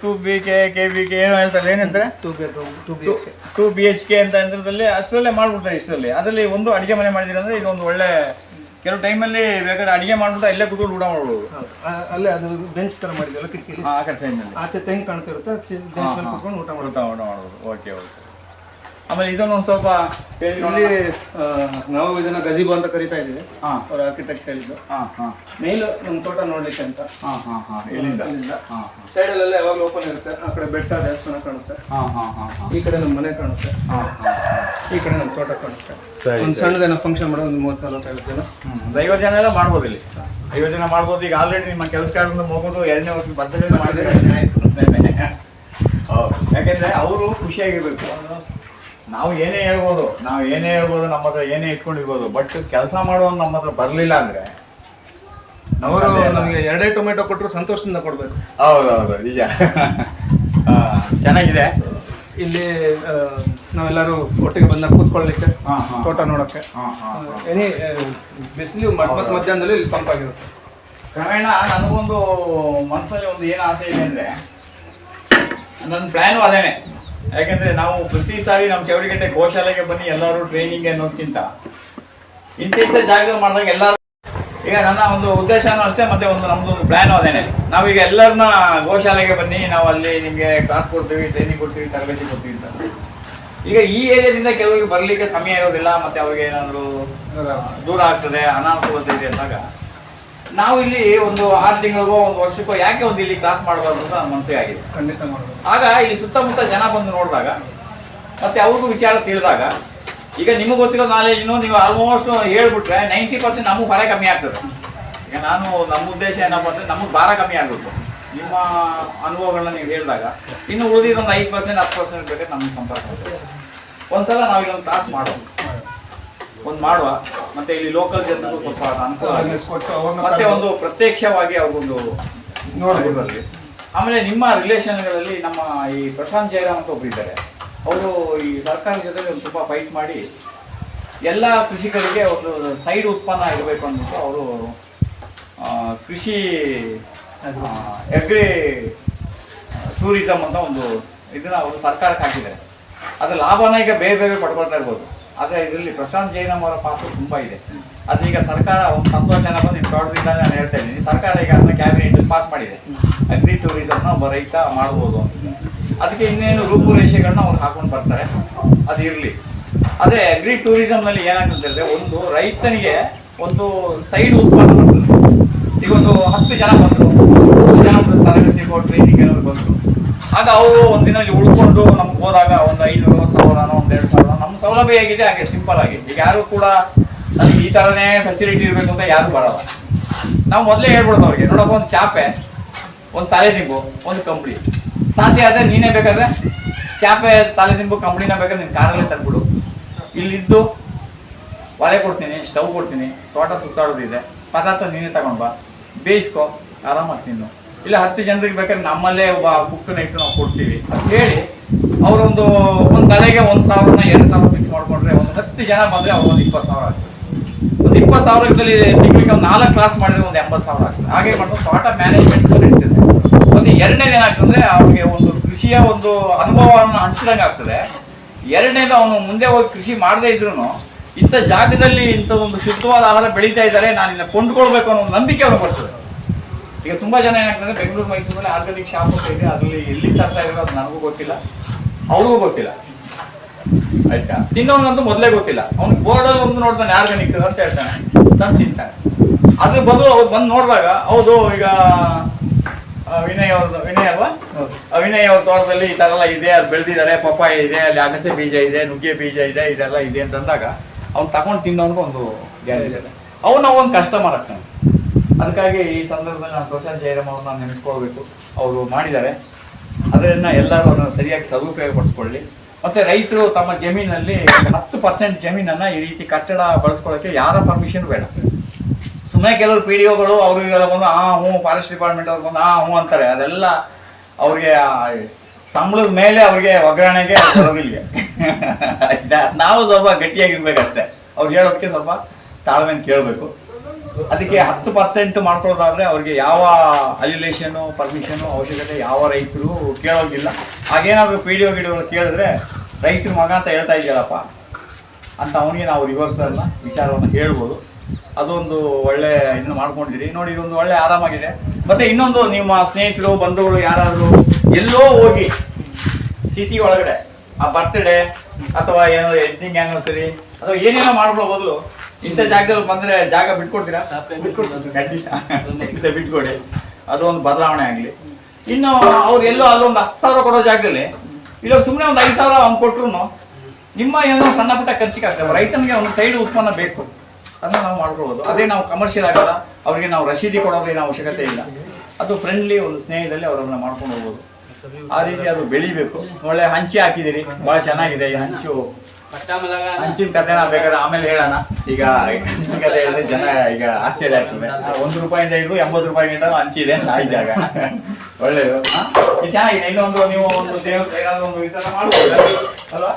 two B K K B K ಏನೋ ಹೇಳ್ತಾರೆ ಏನು ಹೇಳ್ತಾರೆ? Two B two B two B H K ಅಂತ ಅಂದ್ರದಲ್ಲಿ ಅಷ್ಟರಲ್ಲೇ ಮಾಡ್ಬಿಡ್ತಾರೆ ಇಷ್ಟರಲ್ಲಿ. ಅದರಲ್ಲಿ ಒಂದು ಅಡಿಗೆ ಮನೆ ಮಾಡಿದ್ರೆ ಅಂದ್ರೆ ಇದೊಂದು ಒಳ್ಳೆ ಕೆಲವು ಟೈಮಲ್ಲಿ ಬೇಕಾದ್ರೆ ಅಡಿಗೆ ಮಾಡ್ಬಿಟ್ಟು ಇಲ್ಲೇ ಕುತ್ಕೊಂಡು ಊಟ ಮಾಡ್ಬೋದು. ಅಲ್ಲೇ ಅದು ಬೆಂಚ್ ತರ ಮಾಡಿದ್ರಲ್ಲ ಕಿಟಕಿ ಆ ಕಡೆ ಸೈಡ್ನಲ್ಲಿ ಆಚೆ ತೆಂಗ್ ಕಾಣ್ತಿರುತ್ತೆ ಬೆಂಚ್ ಮೇಲೆ ಕುತ್ಕೊಂಡು ಊಟ ಮಾಡ್ತಾ ಊಟ ಮಾಡ್ಬೋದು. Okay okay. ಆಮೇಲೆ ಇದನ್ನು ಒಂದು ಸ್ವಲ್ಪ ಇಲ್ಲಿ ನಾವು ಇದನ್ನ ಗಜಿಬೋ ಅಂತ ಕರಿತಾ ಇದ್ದೀವಿ. ಹಾಂ. ಅವ್ರ ಆರ್ಕಿಟೆಕ್ಟ್ ಹೇಳಿದ್ದು. ಹಾಂ ಹಾಂ. ಮೇನ್ ನಮ್ಮ ತೋಟ ನೋಡ್ಲಿಕ್ಕೆ ಅಂತ. ಸೈಡ್ ಅಲ್ಲೆಲ್ಲ ಯಾವಾಗ ಇಲ್ಲಿಂದ. ಇಲ್ಲಿಂದ. ಹಾಂ ಸೈಡಲ್ಲೆಲ್ಲ ಯಾವಾಗಲೂ ಓಪನ್ ಇರುತ್ತೆ ಆ ಕಡೆ ಬೆಟ್ಟ ದೇವಸ್ಥಾನ ಕಾಣುತ್ತೆ. ಹಾಂ ಹಾಂ ಹಾಂ ಹಾಂ. ಈ ಕಡೆ ನಮ್ಮ ಮನೆ ಕಾಣುತ್ತೆ. ಹಾಂ ಹಾಂ ಈ ಕಡೆ ನಮ್ಮ ತೋಟ ಕಾಣುತ್ತೆ. ಒಂದ್ ಸಣ್ಣದೇನೋ ಫಂಕ್ಷನ್ ಮಾಡೋದು ಒಂದು ಮೂವತ್ತು ನಲವತ್ತೈದು ಜನ ಒಂದು ಐವತ್ತು ಜನ ಎಲ್ಲ ಮಾಡ್ಬೋದು ಇಲ್ಲಿ. ಐವತ್ತು ಜನ ಮಾಡ್ಬೋದು. ಈಗ ಆಲ್ರೆಡಿ ನಿಮ್ಮ ಕೆಲಸಗಾರರಿಂದ ಹೋಗೋದು ಎರಡನೇ ವರ್ಷ ಬರ್ತಡೇ ಮಾಡಿದ್ರೆ <laughs> ಯಾಕೆಂದ್ರೆ ಅವರು ಖುಷಿಯಾಗಿರ್ಬೇಕು. ನಾವು ಏನೇ ಹೇಳ್ಬೋದು ನಾವು ಏನೇ ಹೇಳ್ಬೋದು ನಮ್ಮ ಹತ್ರ ಏನೇ ಇಟ್ಕೊಂಡಿರ್ಬೋದು ಬಟ್ ಕೆಲಸ ಮಾಡೋದು ನಮ್ಮ ಹತ್ರ ಬರಲಿಲ್ಲ ಅಂದ್ರೆ ಅವರು ನಮಗೆ ಎರಡೇ ಟೊಮೆಟೊ ಕೊಟ್ಟರು ಸಂತೋಷದಿಂದ ಕೊಡ್ಬೇಕು. ಹೌದೌದು ಹೌದು ನಿಜ ಚೆನ್ನಾಗಿದೆ. ಇಲ್ಲಿ ನಾವೆಲ್ಲರೂ ಒಟ್ಟಿಗೆ ಬಂದ ಕೂತ್ಕೊಳ್ಳಿಕ್ಕೆ. ತೋಟ ನೋಡೋಕ್ಕೆ. ಹಾಂ ಹಾಂ ಎನಿ ಬಿಸಿಲು ಮಧ್ಯ ಮಧ್ಯಾಹ್ನದಲ್ಲಿ ಇಲ್ಲಿ ತಂಪಾಗಿರುತ್ತೆ ಕ್ರಮೇಣ ನನಗೊಂದು ಮನಸ್ಸಲ್ಲಿ ಒಂದು ಏನು ಆಸೆ ಇದೆ ಅಂದರೆ ನನ್ನ ಪ್ಲ್ಯಾನು ಅದೇನೆ. ಯಾಕೆಂದ್ರೆ ನಾವು ಪ್ರತಿ ಸಾರಿ ನಮ್ಮ ಚೌಡಿಗಟ್ಟೆ ಗೋಶಾಲೆಗೆ ಬನ್ನಿ, ಎಲ್ಲರೂ ಟ್ರೈನಿಂಗ್ ಅನ್ನೋದಕ್ಕಿಂತ ಇಂಥ ಜಾಗದಲ್ಲಿ ಮಾಡಿದಾಗ ಎಲ್ಲರೂ ಈಗ ನನ್ನ ಒಂದು ಉದ್ದೇಶನೂ ಅಷ್ಟೇ, ಮತ್ತೆ ಒಂದು ನಮ್ದು ಒಂದು ಪ್ಲಾನು ಅದೇನೆ. ನಾವೀಗ ಎಲ್ಲರನ್ನ ಗೋಶಾಲೆಗೆ ಬನ್ನಿ, ನಾವು ಅಲ್ಲಿ ನಿಮಗೆ ಕ್ಲಾಸ್ ಕೊಡ್ತೀವಿ ಟ್ರೈನಿಂಗ್ ಕೊಡ್ತೀವಿ, ತರಬೇತಿ ಕೊಡ್ತೀವಿ ಅಂತ. ಈಗ ಈ ಏರಿಯಾದಿಂದ ಕೆಲವರಿಗೆ ಬರಲಿಕ್ಕೆ ಸಮಯ ಇರೋದಿಲ್ಲ, ಮತ್ತೆ ಅವ್ರಿಗೆ ಏನಾದರೂ ದೂರ ಆಗ್ತದೆ, ಅನಾನುಕೂಲತೆ ಇದೆ ಅಂದಾಗ. ನಾವು ಇಲ್ಲಿ ಒಂದು ಆರು ತಿಂಗಳಿಗೋ ಒಂದು ವರ್ಷಕ್ಕೋ ಯಾಕೆ ಒಂದು ಇಲ್ಲಿ ಕ್ಲಾಸ್ ಮಾಡಬಾರ್ದು ಅಂತ ನನ್ನ ಮನಸ್ಸಿಗೆ ಆಗಿದೆ. ಖಂಡಿತ ಮಾಡಬಹುದು ಆಗ ಇಲ್ಲಿ ಸುತ್ತಮುತ್ತ ಜನ ಬಂದು ನೋಡಿದಾಗ ಮತ್ತೆ ಅವ್ರಿಗೂ ವಿಚಾರ ತಿಳಿದಾಗ ಈಗ ನಿಮಗೆ ಗೊತ್ತಿರೋ ನಾಲೆಜ್ನು ನೀವು ಆಲ್ಮೋಸ್ಟ್ ಹೇಳ್ಬಿಟ್ರೆ ನೈಂಟಿ ಪರ್ಸೆಂಟ್ ನಮಗೆ ಹೊರೆ ಕಮ್ಮಿ ಆಗ್ತದೆ. ಈಗ ನಾನು ನಮ್ಮ ಉದ್ದೇಶ ಏನಪ್ಪ ಅಂದರೆ ನಮಗೆ ಭಾರ ಕಮ್ಮಿ ಆಗುತ್ತೆ ನಿಮ್ಮ ಅನುಭವಗಳನ್ನ ನೀವು ಹೇಳಿದಾಗ ಇನ್ನು ಉಳಿದಿದ್ದೊಂದು ಐದು ಪರ್ಸೆಂಟ್ ಹತ್ತು ಪರ್ಸೆಂಟ್ ಬೇಕಾದ್ರೆ ನಮಗೆ ಸಂಪರ್ಕ ಒಂದು ಒಂದ್ಸಲ ನಾವು ಇಲ್ಲೊಂದು ಕ್ಲಾಸ್ ಮಾಡುವ ಒಂದು ಮಾಡುವ. ಮತ್ತೆ ಇಲ್ಲಿ ಲೋಕಲ್ ಜನರಿಗೂ ಸ್ವಲ್ಪ ಅನುಕೂಲ ಮತ್ತೆ ಒಂದು ಪ್ರತ್ಯಕ್ಷವಾಗಿ ಅವ್ರಿಗೊಂದು. ನೋಡಬಹುದು ಆಮೇಲೆ ನಿಮ್ಮ ರಿಲೇಷನ್ಗಳಲ್ಲಿ ನಮ್ಮ ಈ ಪ್ರಶಾಂತ್ ಜಯರಾಮ್ ಅಂತ ಒಬ್ಬರು ಇದ್ದಾರೆ. ಅವರು ಈ ಸರ್ಕಾರದ ಜೊತೆ ಒಂದು ಸ್ವಲ್ಪ ಫೈಟ್ ಮಾಡಿ ಎಲ್ಲ ಕೃಷಿಕರಿಗೆ ಒಂದು ಸೈಡ್ ಉತ್ಪನ್ನ ಇರಬೇಕು ಅಂದ್ಬಿಟ್ಟು ಅವರು ಕೃಷಿ ಎಗ್ರಿ ಟೂರಿಸಮ್ ಅಂತ ಒಂದು ಇದನ್ನ ಅವರು ಸರ್ಕಾರಕ್ಕೆ ಹಾಕಿದ್ದಾರೆ. ಅದರ ಲಾಭನ ಈಗ ಬೇರೆ ಬೇರೆ ಪಡ್ಕೊಳ್ತಾ ಇರ್ಬೋದು. ಆದರೆ ಇದರಲ್ಲಿ ಪ್ರಶಾಂತ್ ಜೈನ್ ಅವರ ಪಾತ್ರ ತುಂಬ ಇದೆ. ಅದೀಗ ಸರ್ಕಾರ ಒಂದು ಸಂತೋಷನ ಬಂದು ಇದು ಇಲ್ಲ ನಾನು ಹೇಳ್ತಾ ಇದ್ದೀನಿ. ಸರ್ಕಾರ ಈಗ ಅದನ್ನ ಕ್ಯಾಬಿನೆಟ್ ಪಾಸ್ ಮಾಡಿದೆ. ಅಗ್ರಿ ಟೂರಿಸಮ್ನ ಒಬ್ಬ ರೈತ ಮಾಡ್ಬೋದು ಅದಕ್ಕೆ ಇನ್ನೇನು ರೂಪುರೇಷೆಗಳನ್ನ ಅವ್ರು ಹಾಕೊಂಡು ಬರ್ತಾರೆ. ಅದು ಇರಲಿ. ಅದೇ ಅಗ್ರಿ ಟೂರಿಸಂ ನಲ್ಲಿ ಏನಾಗ್ತದೆ ಹೇಳಿದ್ರೆ ಒಂದು ರೈತನಿಗೆ ಒಂದು ಸೈಡ್ ಉತ್ಪನ್ನ ಈಗ ಒಂದು ಹತ್ತು ಜನ ಬಂದರು, ಹತ್ತು ಜನ ತರಗತಿಗೋ ಟ್ರೈನಿಂಗ್ ಏನಾದ್ರು ಬಂದ್ರು. ಆಗ ಅವರು ಒಂದಿನ ಇಲ್ಲಿ ಉಳ್ಕೊಂಡು ನಮ್ಗೆ ಹೋದಾಗ ಒಂದು ಐನೂರು ಸಾವಿರನೋ ಒಂದು ಎರಡು ಸಾವಿರ ನಮ್ಮ ಸೌಲಭ್ಯ ಹೇಗಿದೆ, ಹಾಗೆ ಸಿಂಪಲ್ ಆಗಿ ಈಗ ಯಾರು ಕೂಡ ನನಗೆ ಈ ಥರನೇ ಫೆಸಿಲಿಟಿ ಇರಬೇಕು ಅಂತ ಯಾರು ಬರಲ್ಲ. ನಾವು ಮೊದಲೇ ಹೇಳ್ಬಿಡೋದು ಅವ್ರಿಗೆ, ನೋಡಪ್ಪ, ಒಂದು ಚಾಪೆ, ಒಂದು ತಲೆ ದಿಂಬು, ಒಂದು ಕಂಬಳಿ. ಸಾಧ್ಯ ಆದರೆ ನೀನೇ ಬೇಕಾದ್ರೆ ಚಾಪೆ, ತಲೆ ದಿಂಬು, ಕಂಬಳಿನ ಬೇಕಾದ್ರೆ ನಿನ್ನ ಕಾರಲ್ಲೇ ತಂದ್ಬಿಡು ಇಲ್ಲಿದ್ದು ಒಲೆ ಕೊಡ್ತೀನಿ, ಸ್ಟವ್ ಕೊಡ್ತೀನಿ, ತೋಟ ಸುತ್ತಾಡೋದಿದೆ, ಪದಾರ್ಥ ನೀನೇ ತಗೊಂಡ್ಬಾ ಬೇಯಿಸ್ಕೊ, ಆರಾಮಾಗಿ ತಿನ್ನು. ಇಲ್ಲ, ಹತ್ತು ಜನರಿಗೆ ಬೇಕಾದ್ರೆ ನಮ್ಮಲ್ಲೇ ಒಬ್ಬ ಕುಕ್ಕನ್ನ ಇಟ್ಟು ನಾವು ಕೊಡ್ತೀವಿ ಅಂತ ಹೇಳಿ ಅವರೊಂದು ಒಂದು ತಲೆಗೆ ಒಂದು ಸಾವಿರನ ಎರಡು ಸಾವಿರ ಫಿಕ್ಸ್ ಮಾಡಿಕೊಂಡ್ರೆ ಒಂದು ಹತ್ತು ಜನ ಬಂದರೆ ಅವ್ರು ಒಂದು ಇಪ್ಪತ್ತು ಸಾವಿರ ಆಗ್ತದೆ. ಒಂದು ಇಪ್ಪತ್ತು ಸಾವಿರದಲ್ಲಿ ತಿಂಗಳಿಗೆ ಒಂದು ನಾಲ್ಕು ಕ್ಲಾಸ್ ಮಾಡಿದ್ರೆ ಒಂದು ಎಂಬತ್ತು ಸಾವಿರ ಆಗ್ತದೆ. ಹಾಗೆ ಮಾಡ್ಕೊಂಡು ತೋಟ ಮ್ಯಾನೇಜ್ಮೆಂಟ್ ಇರ್ತದೆ. ಒಂದು ಎರಡನೇದು ಏನಾಗ್ತದೆ ಅವ್ರಿಗೆ ಒಂದು ಕೃಷಿಯ ಒಂದು ಅನುಭವವನ್ನು ಹಂಚಿದಂಗೆ ಆಗ್ತದೆ. ಎರಡನೇದು ಅವನು ಮುಂದೆ ಹೋಗಿ ಕೃಷಿ ಮಾಡದೇ ಇದ್ರು ಇಂಥ ಜಾಗದಲ್ಲಿ ಇಂಥ ಒಂದು ಶುದ್ಧವಾದ ಆಹಾರ ಬೆಳೀತಾ ಇದ್ದಾರೆ ನಾನು ಇದನ್ನ ಕೊಂಡ್ಕೊಳ್ಬೇಕು ಅನ್ನೋ ಒಂದು ನಂಬಿಕೆ ಅವ್ರಿಗೆ ಬರ್ತದೆ. ಈಗ ತುಂಬಾ ಜನ ಏನಾಗ್ತದೆ, ಬೆಂಗಳೂರು, ಮೈಸೂರಲ್ಲಿ ಆರ್ಗಾನಿಕ್ ಶಾಪ್ ಅಂತ ಇದೆ, ಅದರಲ್ಲಿ ಎಲ್ಲಿ ತರ್ತಾ ಇರೋ ಅದು ನನಗೂ ಗೊತ್ತಿಲ್ಲ. ಅವ್ರಿಗೂ ಗೊತ್ತಿಲ್ಲ. ಆಯ್ತಾ? ತಿನ್ನೋನಂತೂ ಮೊದಲೇ ಗೊತ್ತಿಲ್ಲ. ಅವ್ನು ಬೋರ್ಡಲ್ಲಿ ಒಂದು ನೋಡ್ತಾನೆ, ಆರ್ಗಾನಿಕ್ ಅಂತ ಹೇಳ್ತಾನೆ. ತಂದು ತಿಂತಾನೆ. ಅದ್ರ ಬದಲು ಅವ್ರು ಬಂದು ನೋಡಿದಾಗ, ಹೌದು, ಈಗ ವಿನಯ್ ಅವ್ರದ್ದು, ವಿನಯ್ ಅಲ್ವಾ. ವಿನಯ್ ಅವ್ರ ತೋಟದಲ್ಲಿ ಈ ಥರ ಎಲ್ಲ ಇದೆ, ಅದು ಬೆಳೆದಿದ್ದಾರೆ, ಪಪ್ಪಾಯ ಇದೆ, ಅಲ್ಲಿ ಅಗಸೆ ಬೀಜ ಇದೆ, ನುಗ್ಗೆ ಬೀಜ ಇದೆ, ಇದೆಲ್ಲ ಇದೆ ಅಂತಂದಾಗ, ಅವ್ನು ತಗೊಂಡು ತಿನ್ನೋನ್ಗೂ ಒಂದು ಗ್ಯಾರೇಜ್ ಇದೆ. ಅವನು ಒಂದು ಕಸ್ಟಮರ್ ಆಗ್ತಾನೆ. ಅದಕ್ಕಾಗಿ ಈ ಸಂದರ್ಭದಲ್ಲಿ ನಾನು ಪ್ರಶಾಂತ್ ಜಯರಾಮ್ ಅವ್ರನ್ನ ನೆನೆಸ್ಕೊಳ್ಬೇಕು. ಅವರು ಮಾಡಿದ್ದಾರೆ. ಅದನ್ನ ಎಲ್ಲರೂ ಅದನ್ನು ಸರಿಯಾಗಿ ಸದುಪಯೋಗ ಪಡಿಸ್ಕೊಳ್ಳಿ ಮತ್ತು ರೈತರು ತಮ್ಮ ಜಮೀನಲ್ಲಿ ಹತ್ತು ಪರ್ಸೆಂಟ್ ಜಮೀನನ್ನು ಈ ರೀತಿ ಕಟ್ಟಡ ಬಳಸ್ಕೊಳ್ಳೋಕ್ಕೆ ಯಾರ ಪರ್ಮಿಷನ್ ಬೇಡ. ಸುಮ್ಮನೆ ಕೆಲವರು ಪಿ ಡಿ ಒಗಳು ಅವರು ಬಂದು, ಆ, ಹ್ಞೂ ಫಾರೆಸ್ಟ್ ಡಿಪಾರ್ಟ್ಮೆಂಟ್ ಅವ್ರು ಬಂದು, ಆ, ಹ್ಞೂ ಅಂತಾರೆ. ಅದೆಲ್ಲ ಅವ್ರಿಗೆ ಸಂಬಳದ ಮೇಲೆ ಅವ್ರಿಗೆ ಒಗ್ಗರಣೆಗೆ ಬರೋದಿಲ್ಲ. <laughs> ನಾವು ಸ್ವಲ್ಪ ಗಟ್ಟಿಯಾಗಿರ್ಬೇಕಷ್ಟೆ. ಅವ್ರು ಹೇಳೋಕ್ಕೆ ಸ್ವಲ್ಪ ತಾಳ್ಮೆಯಿಂದ ಕೇಳಬೇಕು. ಅದಕ್ಕೆ ಹತ್ತು ಪರ್ಸೆಂಟ್ ಮಾಡ್ಕೊಳ್ಳೋದಾದ್ರೆ ಅವ್ರಿಗೆ ಯಾವ ಅಲ್ಯುಲೇಷನು ಪರ್ಮಿಷನು ಅವಶ್ಯಕತೆ ಯಾವ ರೈತರು ಕೇಳೋದಿಲ್ಲ. ಹಾಗೇನಾದ್ರೂ ಪಿ ಡಿ ಒ ಗಿಡಗಳು ಕೇಳಿದ್ರೆ ರೈತರು ಮಗ ಅಂತ ಹೇಳ್ತಾ ಇದೆಯಲ್ಲಪ್ಪ ಅಂತ ಅವನಿಗೆ ನಾವು ರಿವರ್ಸಲ್ನ ವಿಚಾರವನ್ನು ಹೇಳ್ಬೋದು. ಅದೊಂದು ಒಳ್ಳೆ ಇನ್ನು ಮಾಡ್ಕೊಂಡಿದ್ದೀರಿ ನೋಡಿ, ಇದೊಂದು ಒಳ್ಳೆ ಆರಾಮಾಗಿದೆ. ಮತ್ತೆ ಇನ್ನೊಂದು ನಿಮ್ಮ ಸ್ನೇಹಿತರು, ಬಂಧುಗಳು ಯಾರಾದರೂ ಎಲ್ಲೋ ಹೋಗಿ ಸಿಟಿ ಒಳಗಡೆ, ಆ ಬರ್ತ್ಡೇ ಅಥವಾ ಏನೋ ಎಡ್ನಿಂಗ್ ಆ್ಯನಿವರ್ಸರಿ ಅಥವಾ ಏನೇನೋ ಮಾಡ್ಕೊಳ್ಳೋ ಬದಲು ಇಂಥ ಜಾಗದಲ್ಲಿ ಬಂದ್ರೆ ಜಾಗ ಬಿಟ್ಕೊಡ್ತೀರಾ? ಬಿಟ್ಕೊಡ್ತೀನಿ ಖಂಡಿತ. ಬಿಟ್ಕೊಡಿ. ಅದೊಂದು ಬದಲಾವಣೆ ಆಗಲಿ. ಇನ್ನು ಅವ್ರು ಎಲ್ಲೋ ಅಲ್ಲೊಂದು ಹತ್ತು ಸಾವಿರ ಕೊಡೋ ಜಾಗದಲ್ಲಿ ಇಲ್ಲ ಸುಮ್ಮನೆ ಒಂದು ಐದು ಸಾವಿರ ಅವ್ನು ಕೊಟ್ರು ನಿಮ್ಮ ಏನೋ ಸಣ್ಣ ಪುಟ್ಟ ಖರ್ಚಿಗೆ ಆಗ್ತದೆ ರೈತನಿಗೆ ಒಂದು ಸೈಡ್ ಉತ್ಪನ್ನ ಬೇಕು. ಅದನ್ನ ನಾವು ಮಾಡ್ಕೊಳ್ಬೋದು. ಅದೇ ನಾವು ಕಮರ್ಷಿಯಲ್ ಆಗಲ್ಲ ಅವರಿಗೆ ನಾವು ರಶೀದಿ ಕೊಡೋದೇನು ಅವಶ್ಯಕತೆ ಇಲ್ಲ. ಅದು ಫ್ರೆಂಡ್ಲಿ ಒಂದು ಸ್ನೇಹದಲ್ಲಿ ಅವರನ್ನ ಮಾಡ್ಕೊಂಡು ಹೋಗ್ಬೋದು. ಆ ರೀತಿ ಅದು ಬೆಳಿಬೇಕು. ಒಳ್ಳೆ ಹಂಚಿ ಹಾಕಿದಿರಿ ಬಹಳ ಚೆನ್ನಾಗಿದೆ ಈ ಹಂಚು. ಹಂಚಿನ ಕತೆ ನಾವು ಬೇಕಾದ್ರೆ ಆಮೇಲೆ ಹೇಳೋಣ ಈಗ ಹಂಚಿನ ಹೇಳಿದ್ರೆ ಜನ ಈಗ ಆಶ್ಚರ್ಯ ಆಗ್ತದೆ. ಒಂದು ರೂಪಾಯಿಂದ ಹಿಡಿದು ಎಂಬತ್ತು ರೂಪಾಯಿಗಿಂತ ಹಂಚಿದೆ ಇದೆ ಆಯ್ತಾಗ ಒಳ್ಳೇದು ಚೆನ್ನಾಗಿದೆ. ಇನ್ನೊಂದು ನೀವು ಒಂದು ದೇವಸ್ಥಾನ ಏನಾದ್ರು ಒಂದು ಈ ಥರ ಮಾಡ್ಬೋದು? ಅಲ್ವಾ?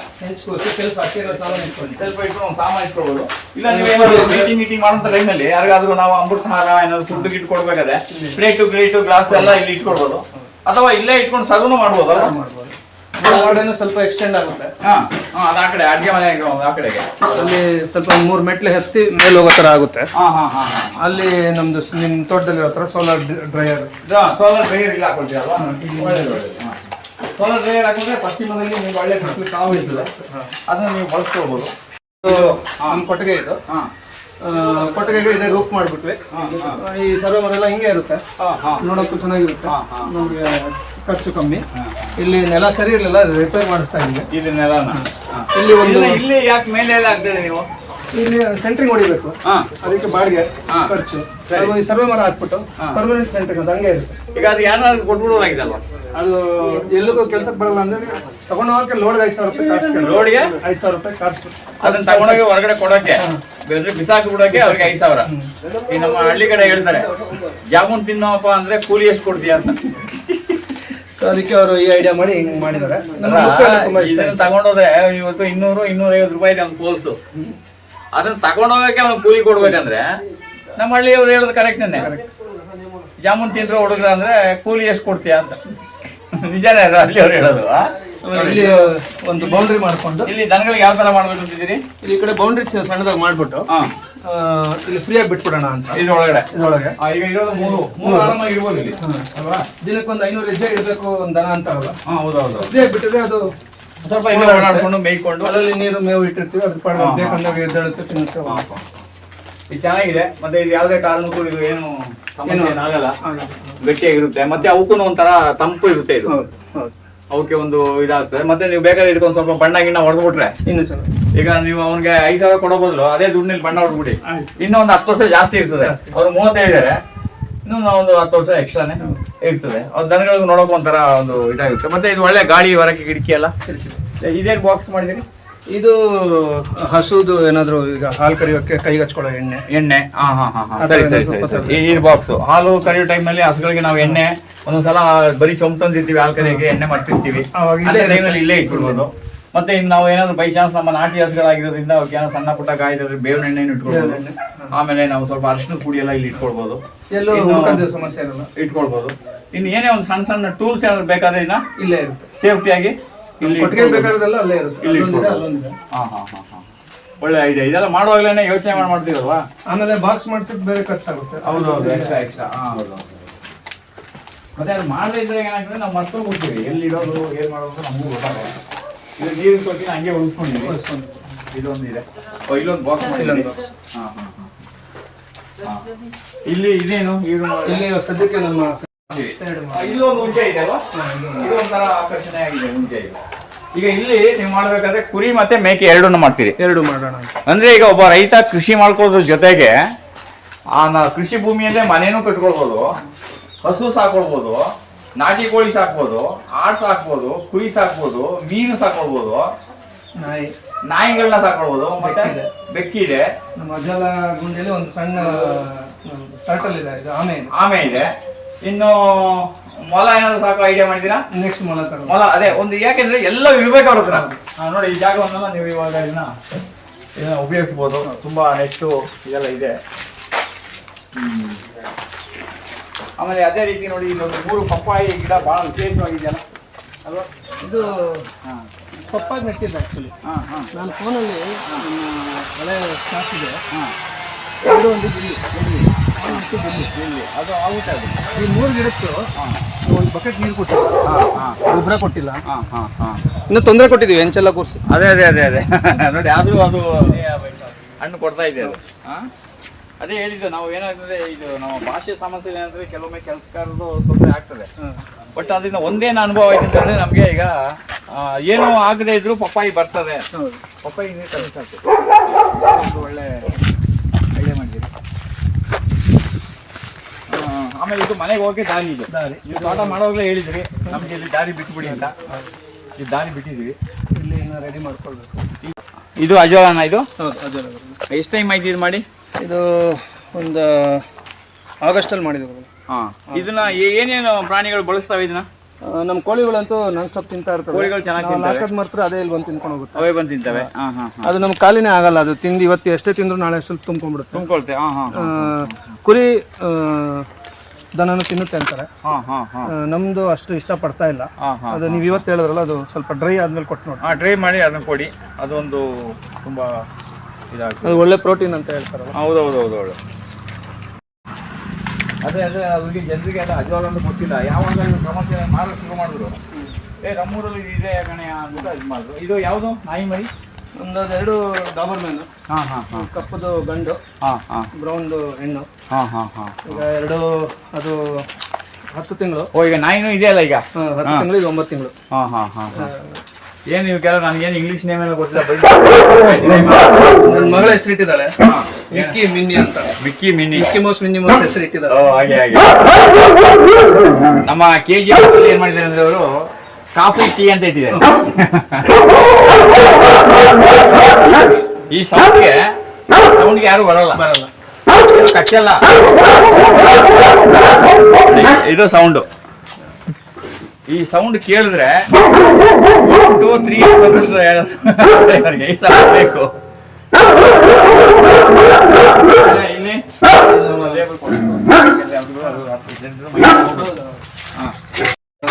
ಸೆಲ್ಫ್ ಹಾಕಿರೋ ಸಾಲ ನಿಂತ್ಕೊಳ್ಳಿ ಸ್ವಲ್ಪ ಇಟ್ಕೊಂಡು ಒಂದು ಸಾಮಾನು ಇಟ್ಕೊಳ್ಬೋದು. ಇಲ್ಲ ನೀವೇನಾದ್ರು ಮೀಟಿಂಗ್ ಮೀಟಿಂಗ್ ಮಾಡುವಂತ ಟೈಮಲ್ಲಿ ಯಾರಿಗಾದ್ರೂ ನಾವು ಅಮೃತ ಹಾರ ಏನಾದ್ರು ಫುಡ್ ಗಿಟ್ ಕೊಡ್ಬೇಕಾದ್ರೆ ಪ್ಲೇಟು ಗ್ರೇಟು ಗ್ಲಾಸ್ ಎಲ್ಲ ಇಲ್ಲಿ ಇಟ್ಕೊಡ್ಬೋದು ಅಥವಾ ಇಲ್ಲೇ ಇಟ್ಕೊಂಡು ಸರ್ವ್ನು ಮಾಡಬಹುದು ಮಾಡ್ಬೋದು. ಗಾರ್ಡನ್ ಸ್ವಲ್ಪ ಎಕ್ಸ್ಟೆಂಡ್ ಆಗುತ್ತೆ. ಹಾ ಹಾಂ ಅದು ಆ ಕಡೆ ಅಡುಗೆ ಮನೆ ಆ ಕಡೆಗೆ. ಅಲ್ಲಿ ಸ್ವಲ್ಪ ಮೂರು ಮೆಟ್ಲು ಹತ್ತಿ ಮೇಲೆ ಹೋಗೋ ಥರ ಆಗುತ್ತೆ. ಹಾ ಹಾ ಹಾ ಹಾಂ. ಅಲ್ಲಿ ನಮ್ದು ನಿಮ್ಮ ನಿಮ್ ತೋಟದಲ್ಲಿ ಹತ್ರ ಸೋಲಾರ್ ಡ್ರೈಯರ್ ಸೋಲಾರ್ ಡ್ರೈಯರ್ ಇಲ್ಲ ಹಾಕೊಳ್ತೀರಲ್ವಾ ಒಳ್ಳೇದು ಒಳ್ಳೇದು ಸೋಲಾರ್ ಡ್ರೈಯರ್ ಹಾಕಿದ್ರೆ ಪಶ್ಚಿಮದಲ್ಲಿ ನಿಮ್ಗೆ ಒಳ್ಳೆ ಬಿಸಿಲು ಕಾವು ಇರ್ತದೆ. ಅದನ್ನ ನೀವು ಬಳಸ್ಕೊಳ್ಬೋದು. ನಮ್ಮ ಕೊಟ್ಟಿಗೆ ಇದು. ಹಾ. ಕೊಟ್ಟಿಗೆಗೆ ಇದೆ ರೂಫ್ ಮಾಡಿಬಿಟ್ವಿ. ಈ ಸರ್ವೆ ಎಲ್ಲ ಹಿಂಗೆ ಇರುತ್ತೆ. ನೋಡೋಕ್ಕೂ ಚೆನ್ನಾಗಿರುತ್ತೆ. ನಮಗೆ ಖರ್ಚು ಕಮ್ಮಿ. ಇಲ್ಲಿ ನೆಲ ಸರಿ ಇರಲಿಲ್ಲ ರಿಪೇರ್ ಮಾಡಿಸ್ತಾ ಇದ್ದೀವಿ. ಇಲ್ಲಿ ನೆಲನ? ಇಲ್ಲಿ ಒಂದು ಇಲ್ಲಿ ಯಾಕೆ ಮೇಲೆ ಎಲ್ಲ ಆಗ್ತದೆ ನೀವು? ಇಲ್ಲಿ ಸೆಂಟ್ರಿಂಗ್ ಹೊಡಿಬೇಕು. ಅದಕ್ಕೆ ಬಾಡಿಗೆ. ಖರ್ಚು. ಈ ಸರ್ವೆ ಮರ ಹಾಕ್ಬಿಟ್ಟು. ಪರ್ಮನೆಂಟ್ ಸೆಂಟ್ರಿಂಗ್ ಅಂತ ಹಂಗೆ ಇರುತ್ತೆ. ಈಗ ಅದು ಯಾರು ಕೊಟ್ಬಿಡೋದಾಗಿದಲ್ವಾ ಅದು ಎಲ್ಲಿಗೂ ಕೆಲ್ಸಕ್ಕೆ ಬರಲ್ಲ ಅಂದ್ರೆ ತಗೊಂಡು ಹೋಗಕ್ಕೆ ಲೋಡ್ ಐದು ಸಾವಿರ ರೂಪಾಯಿ ಕಾಸ್ಕೊಂಡು ಲೋಡ್ಗೆ ಐದು ಸಾವಿರ ರೂಪಾಯಿ ಕಾಸ್ಬಿಟ್ಟು. ಅದನ್ನ ತಗೊಂಡೋಗಿ ಹೊರಗಡೆ ಕೊಡೋಕೆ ಬೆಳೆದ್ರೆ ಬಿಸಾಕಿ ಬಿಡೋಕೆ ಅವ್ರಿಗೆ ಐದು ಸಾವಿರ. ಈ ನಮ್ಮ ಹಳ್ಳಿ ಕಡೆ ಹೇಳ್ತಾರೆ ಜಾಮೂನ್ ತಿನ್ನೋಪ್ಪ ಅಂದ್ರೆ ಕೂಲಿ ಎಷ್ಟು ಕೊಡ್ತೀಯ? ಅಂತ. ಸೊ ಅದಕ್ಕೆ ಅವರು ಈ ಐಡಿಯಾ ಮಾಡಿ ಹಿಂಗ್ ಮಾಡಿದ್ದಾರೆ. ಇದನ್ನ ತಗೊಂಡೋದ್ರೆ ಇವತ್ತು ಇನ್ನೂರು ಇನ್ನೂರೈವತ್ತು ರೂಪಾಯಿ ಇದೆ ಒಂದು ಪೋಲ್ಸು ಅದನ್ನ ತಗೊಂಡೋಗಕ್ಕೆ ಅವ್ನು ಕೂಲಿ ಕೊಡ್ಬೇಕಂದ್ರೆ ನಮ್ಮ ಹಳ್ಳಿಯವ್ರು ಹೇಳೋದು ಕರೆಕ್ಟನ್ನೇ ಜಾಮೂನ್ ತಿಂದ್ರೆ ಹುಡುಗ್ರ ಅಂದ್ರೆ ಕೂಲಿ ಎಷ್ಟು ಕೊಡ್ತೀಯ ಅಂತ. ನಿಜಾನೇ ಹಳ್ಳಿಯವ್ರು ಹೇಳೋದು? ಇಲ್ಲಿ ಒಂದು ಬೌಂಡ್ರಿ ಮಾಡ್ಕೊಂಡು. ಇಲ್ಲಿ ದನಗಳಿಗೆ ಯಾವ ತರ ಮಾಡ್ಬೇಕು ಅಂತಿದ್ದೀರಿ? ಇಲ್ಲಿ ಈ ಕಡೆ ಬೌಂಡ್ರಿ ಸಣ್ಣದಾಗಿ ಮಾಡ್ಬಿಟ್ಟು ಇಲ್ಲಿ ಆ, ಇಲ್ಲಿ ಫ್ರೀಯಾಗಿ ಬಿಟ್ಬಿಡೋಣ ಅಂತ. ಇದ್ರೊಳಗಡೆ. ಇದ್ರೊಳಗೆ. ಈಗ ಇರೋದು ಮೂರು. ಮೂರು ಆರಾಮಾಗಿ ಇರ್ಬೋದು ಇಲ್ಲಿ. ಅಲ್ವಾ? ದಿನಕ್ಕೆ ಒಂದು ಐನೂರು ಹೆಜ್ಜೆ ಇರಬೇಕು ಒಂದು ದನ ಅಂತ ಅಲ್ವಾ ಹೌದು ಹೌದೌದು ಆಗಿ ಬಿಟ್ಟಿದ್ರೆ ಅದು ಸ್ವಲ್ಪ ಇಲ್ಲೇ ಓಡಾಡ್ಕೊಂಡು ಮೇಯ್ಕೊಂಡು. ಅದರಲ್ಲಿ ನೀರು ಮೇವು ಇಟ್ಟಿರ್ತೀವಿ ಅದು ಪಾಡ ಬೇಕಂದಾಗ ಎದ್ದೇಳುತ್ತೆ ತಿನ್ನುತ್ತೆ ಇದು ಚೆನ್ನಾಗಿದೆ. ಮತ್ತೆ ಇದು ಯಾವುದೇ ಕಾರಣಕ್ಕೂ ಇದು ಏನು ಸಮಸ್ಯೆ ಏನಾಗಲ್ಲ. ಆಗಲ್ಲ. ಗಟ್ಟಿಯಾಗಿರುತ್ತೆ. ಮತ್ತೆ ಅವಕ್ಕೂ ಒಂಥರ ತಂಪು ಇರುತ್ತೆ ಇದು. ಹೌದು ಹೌದು. ಅವಕ್ಕೆ ಒಂದು ಇದಾಗ್ತದೆ. ಮತ್ತೆ ನೀವು ಬೇಕಾದ್ರೆ ಇದಕ್ಕೊಂದು ಸ್ವಲ್ಪ ಬಣ್ಣ ಗಿಣ್ಣ ಹೊಡೆದ್ಬಿಟ್ರೆ. ಇನ್ನು ಚೆನ್ನಾಗಿ ಈಗ ನೀವು ಅವ್ನಿಗೆ ಐದು ಸಾವಿರ ಕೊಡೋ ಬದಲು ಅದೇ ದುಡ್ಡಿನಲ್ಲಿ ಬಣ್ಣ ಹೊಡ್ಬಿಡಿ. ಇನ್ನೂ ಒಂದು ಹತ್ತು ವರ್ಷ ಜಾಸ್ತಿ ಇರ್ತದೆ. ಅವ್ರು ಮೂವತ್ತೈದು ಇದ್ದಾರೆ ಇನ್ನೂ ಒಂದು ಹತ್ತು ವರ್ಷ ಎಕ್ಸ್ಟ್ರಾನೇ ಇರ್ತದೆ. ಅದು ದನಗಳಿಗೆ ನೋಡೋಕೆ ಒಂಥರ ಒಂದು ಇದಾಗುತ್ತೆ. ಮತ್ತೆ ಇದು ಒಳ್ಳೆ ಗಾಳಿ ಹೊರಕ್ಕೆ ಕಿಟಕಿ ಎಲ್ಲ ಇದೇನು ಬಾಕ್ಸ್ ಮಾಡಿದಿರಿ ಇದು ಹಸುದು ಏನಾದ್ರು ಈಗ ಹಾಲು ಕರಿಯೋಕೆ ಕೈ ಹಚ್ಕೊಳ್ಳೋ ಎಣ್ಣೆ? ಎಣ್ಣೆ. ಹಾ ಹಾ ಹಾ ಸರಿ ಸರಿ ಸರಿ ಸರಿ. ಇದು ಬಾಕ್ಸ್ ಹಾಲು ಕರಿಯೋ ಟೈಮಲ್ಲಿ ಹಸುಗಳಿಗೆ ನಾವು ಎಣ್ಣೆ ಒಂದೊಂದ್ಸಲ ಬರೀ ಚೊಂಬ್ ತಂದಿರ್ತೀವಿ ಹಾಲು ಕರಿಯೋಕೆ ಎಣ್ಣೆ ಮಾಡ್ತಿರ್ತೀವಿ. ಅವಾಗ ಇಲ್ಲೇ ಇಲ್ಲೇ ಇಟ್ಬಿಡ್ಬೋದು. ಮತ್ತೆ ಇನ್ನು ನಾವು ಏನಾದ್ರು ಬೈ ಚಾನ್ಸ್ ನಮ್ಮ ನಾಟಿ ಹಸುಗಳಾಗಿರೋದ್ರಿಂದ ಅವಕ್ಕೆ ಏನೋ ಸಣ್ಣ ಪುಟ್ಟ ಕಾಯಿದ್ರೆ ಬೇವಿನ ಎಣ್ಣೆ. ಇಟ್ಕೊಳ್ಬೋದು ಆಮೇಲೆ ನಾವು ಸ್ವಲ್ಪ ಅರಿಶಿನ ಪುಡಿ ಎಲ್ಲ ಇಲ್ಲಿ ಇಟ್ಕೊಳ್ಬೋದು. ಸಮಸ್ಯೆ ಇರಲ್ಲ. ಇಟ್ಕೊಳ್ಬೋದು. ಇನ್ನು ಏನೇ ಒಂದು ಸಣ್ಣ ಸಣ್ಣ ಟೂಲ್ಸ್ ಏನಾದ್ರು ಬೇಕಾದ್ರೆ ಇನ್ನ ಇಲ್ಲೇ ಇರುತ್ತೆ. ಸೇಫ್ಟಿಯಾಗಿ ಇಲ್ಲಿ. ಅಲ್ಲೇ ಇರುತ್ತೆ. ಇಲ್ಲಿ ಅಲ್ಲೊಂದಿದೆ ಇಟ್ಕೊಳ್ಬೋದು. ಅಲ್ಲೊಂದಿದೆ. ಹಾ ಹಾ ಹಾ ಹಾ. ಒಳ್ಳೆ ಐಡಿಯಾ ಇದೆಲ್ಲ ಮಾಡುವಾಗಲೇ ಯೋಚನೆ ಮಾಡಿ ಮಾಡ್ತೀವಲ್ವಾ ಆಮೇಲೆ ಬಾಕ್ಸ್ ಮಾಡ್ಸಿದ್ ಬೇರೆ ಖರ್ಚಾಗುತ್ತೆ ಹೌದು ಹೌದು ಎಕ್ಸ್ಟ್ರಾ ಎಕ್ಸ್ಟ್ರಾ ಹಾ ಹೌದು ಮತ್ತೆ ಅದು ಮಾಡದೇ ಇದ್ರೆ ಏನಾಗ್ತದೆ ನಾವು ಮರ್ತೋಗಿ ಹೋಗ್ತೀವಿ ಎಲ್ಲಿ ಇಡೋದು ಏನ್ ಮಾಡೋದು ನಮಗೂ ಗೊತ್ತಾಗಲ್ಲ. ಇದು ನೀರಿನ ತೊಟ್ಟಿನ ಹಂಗೆ ಉಳಿಸ್ಕೊಂಡಿದ್ವಿ. ಇದೊಂದು ಇದೆ. ಓ ಇಲ್ಲೊಂದು ಬಾಕ್ಸ್ ಮಾಡಿಲ್ಲ. ಹಾ ಹಾ ಹಾ. ಇಲ್ಲಿ ಇದೇನು? ಇದು ಇಲ್ಲಿ ಇವಾಗ ಸದ್ಯಕ್ಕೆ ನಮ್ಮ ಇಲ್ಲೊಂದು ಹುಂಚೆ ಇದೆ ಅಲ್ವಾ? ಇದು ಒಂಥರ ಆಕರ್ಷಣೆ ಆಗಿದೆ ಹುಂಚೆ ಇದು. ಈಗ ಇಲ್ಲಿ ನೀವು ಮಾಡ್ಬೇಕಾದ್ರೆ ಕುರಿ ಮತ್ತೆ ಮೇಕೆ ಎರಡನ್ನು ಮಾಡ್ತೀರಿ. ಎರಡು ಮಾಡೋಣ ಅಂದ್ರೆ ಈಗ ಒಬ್ಬ ರೈತ ಕೃಷಿ ಮಾಡ್ಕೊಳ್ಳೋದ್ರ ಜೊತೆಗೆ ಆ ನ- ಕೃಷಿ ಭೂಮಿಯಲ್ಲೇ ಮನೇನೂ ಕಟ್ಕೊಳ್ಬೋದು ಹಸು ಸಾಕೊಳ್ಬೋದು ನಾಟಿ ಕೋಳಿ ಸಾಕ್ಬೋದು ಆಡ್ ಸಾಕ್ಬೋದು ಕುರಿ ಸಾಕ್ಬೋದು ಮೀನು ಸಾಕೊಳ್ಬೋದು ನಾಯಿ. ನಾಯಿಗಳನ್ನ ಸಾಕೊಳ್ಬೋದು ಮತ್ತೆ ಬೆಕ್ಕಿದೆ. ನಮ್ಮ ಅಜ್ಜಲ ಗುಂಡಿಯಲ್ಲಿ ಒಂದು ಸಣ್ಣ ಟರ್ಟಲ್ ಇದೆ ಇದು ಆಮೆ ಇದೆ. ಆಮೆ ಇದೆ. ಇನ್ನು ಮೊಲ ಏನಾದ್ರು ಸಾಕು ಐಡಿಯಾ ಮಾಡಿದೀರಾ ನೆಕ್ಸ್ಟ್ ಮೊಲ ಮೊಲ ಅದೇ ಒಂದು ಯಾಕೆಂದ್ರೆ ಎಲ್ಲ ಇರ್ಬೇಕು ಅವ್ರ ಹತ್ರ. ನೋಡಿ ಈ ಜಾಗವನ್ನೆಲ್ಲ ನೀವು ಇವಾಗ ಇದನ್ನ ಇದನ್ನ ಉಪಯೋಗಿಸ್ಬೋದು. ತುಂಬಾ ನೆಕ್ಸ್ಟು ಇದೆಲ್ಲ ಇದೆ. ಆಮೇಲೆ ಅದೇ ರೀತಿ ನೋಡಿ ಇಲ್ಲೊಂದು ಮೂರು ಪಪ್ಪಾಯಿ ಗಿಡ ಬಹಳ ವಿಶೇಷವಾಗಿದೆಯಲ್ಲ ಅಲ್ವಾ? ಇದು ಪಪ್ಪಾಯಿ ಪಪ್ಪಾಗ ನೆಟ್ಟಿದ್ದೆ ಆ್ಯಕ್ಚುಲಿ ಹಾಂ ಹಾಂ. ನಾನು ಫೋನಲ್ಲಿ ನಮ್ಮ ಹಳೆ ಸ್ಟಾಕ್ ಇದೆ. ಹಾ. ಎರಡು ಒಂದು ಬಿಲ್ಲಿ ಬಿಲ್ಲಿ ಮತ್ತು ಬಿಲ್ಲಿ ಬಿಲ್ಲಿ ಅದು ಆಗುತ್ತೆ ಅದು? ಈ ಮೂರು ಗಿಡಕ್ಕೆ ಹಾ. ಒಂದು ಬಕೆಟ್ ನೀರು ಕೊಟ್ಟಿಲ್ಲ ಹಾಂ ಹಾಂ. ಗೊಬ್ಬರ ಕೊಟ್ಟಿಲ್ಲ. ಹಾಂ ಹಾಂ ಹಾಂ. ಇನ್ನೂ ತೊಂದರೆ ಕೊಟ್ಟಿದ್ದೀವಿ ಎಂಚೆಲ್ಲ ಕೂರಿಸಿ ಅದೇ ಅದೇ ಅದೇ ಅದೇ. <laughs> ನೋಡಿ ಆದರೂ ಅದು ಹಣ್ಣು ಕೊಡ್ತಾ ಇದೆ ಅದು. ಆ? ಅದೇ ಹೇಳಿದ್ದು ನಾವು ಏನಾಗ್ತದೆ ಇದು ನಮ್ಮ ಭಾಷೆ ಸಮಸ್ಯೆ ಏನಂದ್ರೆ ಕೆಲವೊಮ್ಮೆ ಕೆಲಸಕಾರದ್ದು ತೊಂದರೆ ಆಗ್ತದೆ. ಬಟ್ ಅದರಿಂದ ಒಂದೇನು ಅನುಭವ ಆಯ್ತು ಅಂತಂದ್ರೆ ನಮಗೆ ಈಗ ಏನು ಆಗದೆ ಇದ್ರು ಪಪ್ಪಾಯಿ ಬರ್ತದೆ. ಪಪ್ಪಾಯಿ ಒಂದು ಒಳ್ಳೆ ಐಡಿಯಾ ಮಾಡಿದ್ದೀರಿ. ಆಮೇಲೆ ಇದು ಮನೆಗೆ ಹೋಗಿ ದಾರಿ ಇದೆ. ದಾರಿ. ನೀವು ತೋಟ ಮಾಡೋವಾಗಲೇ ಹೇಳಿದ್ರಿ ನಮಗೆ ಇಲ್ಲಿ ದಾರಿ ಬಿಟ್ಬಿಡಿ ಅಂತ. ಈ ದಾರಿ ಬಿಟ್ಟಿದ್ದೀವಿ. ಇಲ್ಲಿ ರೆಡಿ ಮಾಡ್ಕೊಳ್ಬೇಕು. ಇದು ಅಜೋಲನ ಇದು? ಎಷ್ಟು ಟೈಮ್ ಆಯ್ತು ಇದು ಮಾಡಿ? ಇದು ಒಂದು ಆಗಸ್ಟಲ್ಲಿ ಮಾಡಿದ್ರು ಹಾ. ಇದನ್ನ ಏ- ಏನೇನು ಪ್ರಾಣಿಗಳು ಬಳಸ್ತಾವೆ ಇದನ್ನ? ನಮ್ಮ ಕೋಳಿಗಳಂತೂ ನನ್ ಸ್ಟಾಪ್ ತಿಂತಾ ಇರ್ತವೆ ಕೋಳಿಗಳು ಚೆನ್ನಾಗಿ ನಾಲ್ಕದ್ ಮಾತ್ರ ಅದೇ ಇಲ್ಲಿ ಬಂದು ತಿನ್ಕೊಂಡು ಹೋಗುತ್ತೆ. ಅವೇ ಬಂದು ತಿಂತವೆ. ಹಾ. ಹಾ ಹಾ ಅದು ನಮ್ಮ ಕಾಲಿನೇ ಆಗಲ್ಲ. ಅದು ತಿಂದು ಇವತ್ತು ಎಷ್ಟೇ ತಿಂದ್ರು ನಾಳೆ ಸ್ವಲ್ಪ ತುಂಬ್ಕೊಂಡ್ಬಿಡುತ್ತೆ. ತುಂಬ್ಕೊಳ್ತೆ. ಹಾ ಹಾ ಆ, ಕುರಿ ಆ, ದನನು ತಿನ್ನುತ್ತೆ ಅಂತಾರೆ. ಹಾ ಹಾ ಹಾ. ಆ, ನಮ್ದು ಅಷ್ಟು ಇಷ್ಟಪಡ್ತಾ ಇಲ್ಲ. ಹಾ ಹಾ ಅದು ನೀವು ಇವತ್ತು ಹೇಳಿದ್ರಲ್ಲ ಅದು ಸ್ವಲ್ಪ ಡ್ರೈ ಆದ್ಮೇಲೆ ಕೊಟ್ಟು ನೋಡಿ ಹಾಂ ಟ್ರೈ ಮಾಡಿ ಅದನ್ನ ಕೊಡಿ. ಅದೊಂದು ತುಂಬಾ ಇದಾಗ್ತದೆ. ಅದು ಒಳ್ಳೆ ಪ್ರೋಟೀನ್ ಅಂತ ಹೇಳ್ತಾರಲ್ಲ. ಹೌದು ಹೌದು ಹೌದು ಅದೇ ಅದೇ ಅವ್ರಿಗೆ ಜನರಿಗೆ ಎಲ್ಲ ಅಜವಾಳ ಅಂತ ಗೊತ್ತಿಲ್ಲ. ಯಾವಾಗ ಸಮಸ್ಯೆ ಮಾರಲು ಶುರು ಮಾಡಿದ್ರು. ಏ ನಮ್ಮೂರಲ್ಲಿ ಇದು ಇದೆ ಗಣೆಯ ಅಂದ್ಬಿಟ್ಟು ಇದು ಮಾಡಿದ್ರು. ಇದು ಯಾವುದು? ನಾಯಿ ಮರಿ? ಒಂದು ಎರಡು ಡಾಬರ್ ಮೆನ್. ಹಾಂ ಹಾಂ ಹಾಂ. ಕಪ್ಪದು ಗಂಡು ಹಾಂ ಹಾಂ. ಬ್ರೌನ್ದು ಹೆಣ್ಣು. ಹಾಂ ಹಾಂ ಹಾಂ. ಈಗ ಎರಡು ಅದು ಹತ್ತು ತಿಂಗಳು. ಓ ಈಗ ನಾಯಿನೂ ಇದೆಯಲ್ಲ ಈಗ? ಹತ್ತು ತಿಂಗಳು ಇದು ಒಂಬತ್ತು ತಿಂಗಳು. ಹಾಂ ಹಾಂ ಹಾಂ ಹಾ. ಏನು ನೀವು ಕೆಲವು ನನಗೇನು ಇಂಗ್ಲೀಷ್ ನೇಮ್ ಎಲ್ಲ ಗೊತ್ತಿಲ್ಲ ಬರೀ ನನ್ನ ಮಗಳ ಹೆಸರಿಟ್ಟಿದ್ದಾಳೆ ಮಿಕ್ಕಿ ಮಿನ್ನಿ ಅಂತ. Mickey Minnie Mickey Mouse Minnie Mouse ಹೆಸರಿಟ್ಟಿದ್ದಾಳೆ ಓ ಹಾಗೆ ಹಾಗೆ. ನಮ್ಮ ಕೆ ಜಿ ಏನು ಮಾಡಿದ್ದಾರೆ ಅಂದ್ರೆ ಅವರು ಕಾಫಿ ಟೀ ಅಂತ ಇಟ್ಟಿದ್ದಾರೆ. ಈ ಸೌಂಡ್ಗೆ ಸೌಂಡ್ಗೆ ಯಾರು ಬರಲ್ಲ. ಬರಲ್ಲ. ಕಚ್ಚಲ್ಲ. ಇದು ಸೌಂಡು ಈ ಸೌಂಡ್ ಕೇಳಿದ್ರೆ ಟೂ ತ್ರೀ ಈ ಸೌಂಡ್ ಬೇಕು ಇಲ್ಲಿ.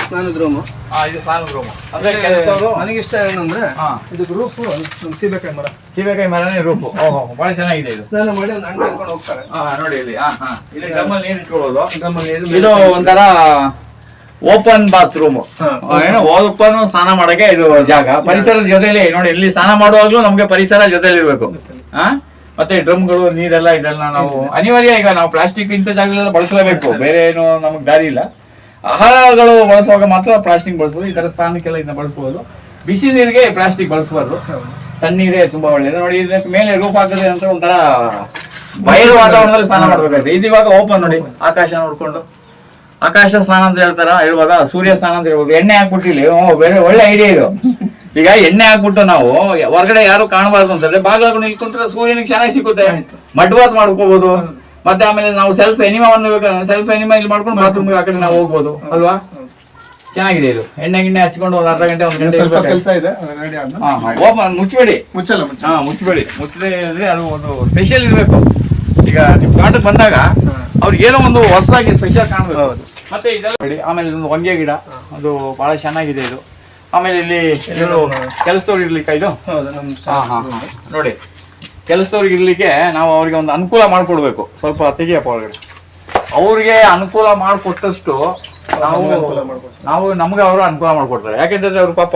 ಸ್ನಾನದ ರೂಮು ಇದು ಸ್ನಾನದ ರೂಮ್ ಅಂದ್ರೆ ಕೆಲಸದವರು ನನಗಿಷ್ಟ ಏನಂದ್ರೆ ರೂಫು ನಮ್ಮ ಸೀಬೆಕಾಯಿ ಮರ ಸೀಬೆಕಾಯಿ ಮರನೇ ರೂಪು ಓಹೋ ಬಹಳ ಚೆನ್ನಾಗಿದೆ ಇದು ಸ್ನಾನ ಮಾಡಿ ಒಂದು ಕರ್ಕೊಂಡು ಹೋಗ್ತಾರೆ ಹಾ ನೋಡಿ ಇಲ್ಲಿ ಹಾ ಹಾ ಇಲ್ಲಿ ಗಮ್ಮಲ್ಲಿ ನೀರು ಇಟ್ಕೊಳ್ಳೋದು ನಮ್ಮಲ್ಲಿ ಇದು ಇದು ಒಂಥರ ಓಪನ್ ಬಾತ್ರೂಮ್ ಏನೋ ಓಪನ್ ಸ್ನಾನ ಮಾಡಕ್ಕೆ ಇದು ಜಾಗ. ಪರಿಸರದ ಜೊತೆಲಿ ನೋಡಿ ಇಲ್ಲಿ ಸ್ನಾನ ಮಾಡುವಾಗ್ಲೂ ನಮ್ಗೆ ಪರಿಸರ ಜೊತೆಲಿ ಇರ್ಬೇಕು. ಆ? ಮತ್ತೆ ಡ್ರಮ್ಗಳು ನೀರೆಲ್ಲ ಇದೆಲ್ಲ ನಾವು ಅನಿವಾರ್ಯ ಈಗ ನಾವು ಪ್ಲಾಸ್ಟಿಕ್ ಇಂಥ ಜಾಗಗಳೆಲ್ಲ ಬಳಸಲೇಬೇಕು. ಬೇರೆ ಏನು ನಮಗೆ ದಾರಿ ಇಲ್ಲ. ಆಹಾರಗಳು ಬಳಸುವಾಗ ಮಾತ್ರ ಪ್ಲಾಸ್ಟಿಕ್ ಬಳಸ್ಬೋದು. ಈ ತರ ಸ್ನಾನಕ್ಕೆಲ್ಲ ಇದನ್ನ ಬಳಸ್ಬೋದು. ಬಿಸಿ ನೀರಿಗೆ ಪ್ಲಾಸ್ಟಿಕ್ ಬಳಸಬಾರ್ದು. ತಣ್ಣೀರೇ ತುಂಬಾ ಒಳ್ಳೇದು. ನೋಡಿ ಇದಕ್ಕೆ ಮೇಲೆ ರೂಪ ಹಾಕಿದ್ರೆ ಅಂತ ಒಂಥರ ಬಯಲು ವಾತಾವರಣದಲ್ಲಿ ಸ್ನಾನ ಮಾಡ್ಬೇಕಾಗುತ್ತೆ ಇದು ಇವಾಗ ಓಪನ್ ನೋಡಿ. ಆಕಾಶ ನೋಡ್ಕೊಂಡು. ಆಕಾಶ ಸ್ನಾನ ಅಂತ ಹೇಳ್ತಾರ ಹೇಳ್ಬೋದ ಸೂರ್ಯ ಸ್ನಾನ ಅಂತ ಹೇಳ್ಬೋದು. ಎಣ್ಣೆ ಹಾಕ್ಬಿಟ್ಟಿಲ್ಲಿ. ಓ ಬೇರೆ ಒಳ್ಳೆ ಐಡಿಯಾ ಇದು. ಈಗ ಎಣ್ಣೆ ಹಾಕ್ಬಿಟ್ಟು ನಾವು ಹೊರಗಡೆ ಯಾರು ಕಾಣಬಾರ್ದು ಅಂತಂದ್ರೆ ಬಾಗಿಲು ನಿಲ್ಕೊಂಡ್ರೆ ಸೂರ್ಯನಿಗೆ ಚೆನ್ನಾಗಿ ಸಿಗುತ್ತೆ ಮಡ್ವಾತ್ ಮಾಡ್ಕೋಬಹುದು ಮತ್ತೆ ಆಮೇಲೆ ನಾವು ಸೆಲ್ಫ್ ಎನಿಮಾವನ್ನು ಸೆಲ್ಫ್ ಎನಿಮಾ ಇಲ್ಲಿ ಮಾಡ್ಕೊಂಡು ಬಾತ್ರೂಮ್ ಆ ಕಡೆ ನಾವು ಹೋಗ್ಬೋದು. ಅಲ್ವಾ? ಚೆನ್ನಾಗಿದೆ ಇದು. ಎಣ್ಣೆ ಗಿಣ್ಣೆ ಹಚ್ಕೊಂಡು ಒಂದ್ ಅರ್ಧ ಗಂಟೆ ಒಂದು ಗಂಟೆ. ಕೆಲಸ ಇದೆ ಮುಚ್ಚಬೇಡಿ. ಮುಚ್ಚಲ್ಲ ಮುಚ್ಚಬೇಡಿ. ಮುಚ್ಚದೆ ಅಂದ್ರೆ ಅದು ಒಂದು ಸ್ಪೆಷಲ್ ಇರಬೇಕು. ಈಗ ನಿಮ್ ತೋಟಕ್ಕೆ ಬಂದಾಗ ಅವ್ರಿಗೆ ಏನೋ ಒಂದು ಹೊಸದಾಗಿ ಸ್ಪೆಷಲ್ ಕಾಣಬೇಕು. ಮತ್ತೆ ಇದೆಲ್ಲ ಆಮೇಲೆ ಇದೊಂದು ಹೊಂಗೆ ಗಿಡ. ಅದು ಬಹಳ ಚೆನ್ನಾಗಿದೆ ಇದು. ಆಮೇಲೆ ಇಲ್ಲಿ ಇವರು ಕೆಲಸದವ್ರು ಇರ್ಲಿಕ್ಕೆ ಇದು. ನೋಡಿ ಕೆಲಸದವ್ರಿಗೆ ಇರ್ಲಿಕ್ಕೆ ನಾವು ಅವ್ರಿಗೆ ಒಂದು ಅನುಕೂಲ ಮಾಡಿಕೊಡ್ಬೇಕು. ಸ್ವಲ್ಪ ತೆಗಿಯಪ್ಪ ಒಳಗಡೆ. ಅವ್ರಿಗೆ ಅನುಕೂಲ ಮಾಡಿಕೊಟ್ಟಷ್ಟು ನಾವು ನಾವು ನಮ್ಗೆ ಅವರು ಅನುಕೂಲ ಮಾಡಿಕೊಡ್ತಾರೆ. ಯಾಕೆಂತಂದ್ರೆ ಅವ್ರ ಪಾಪ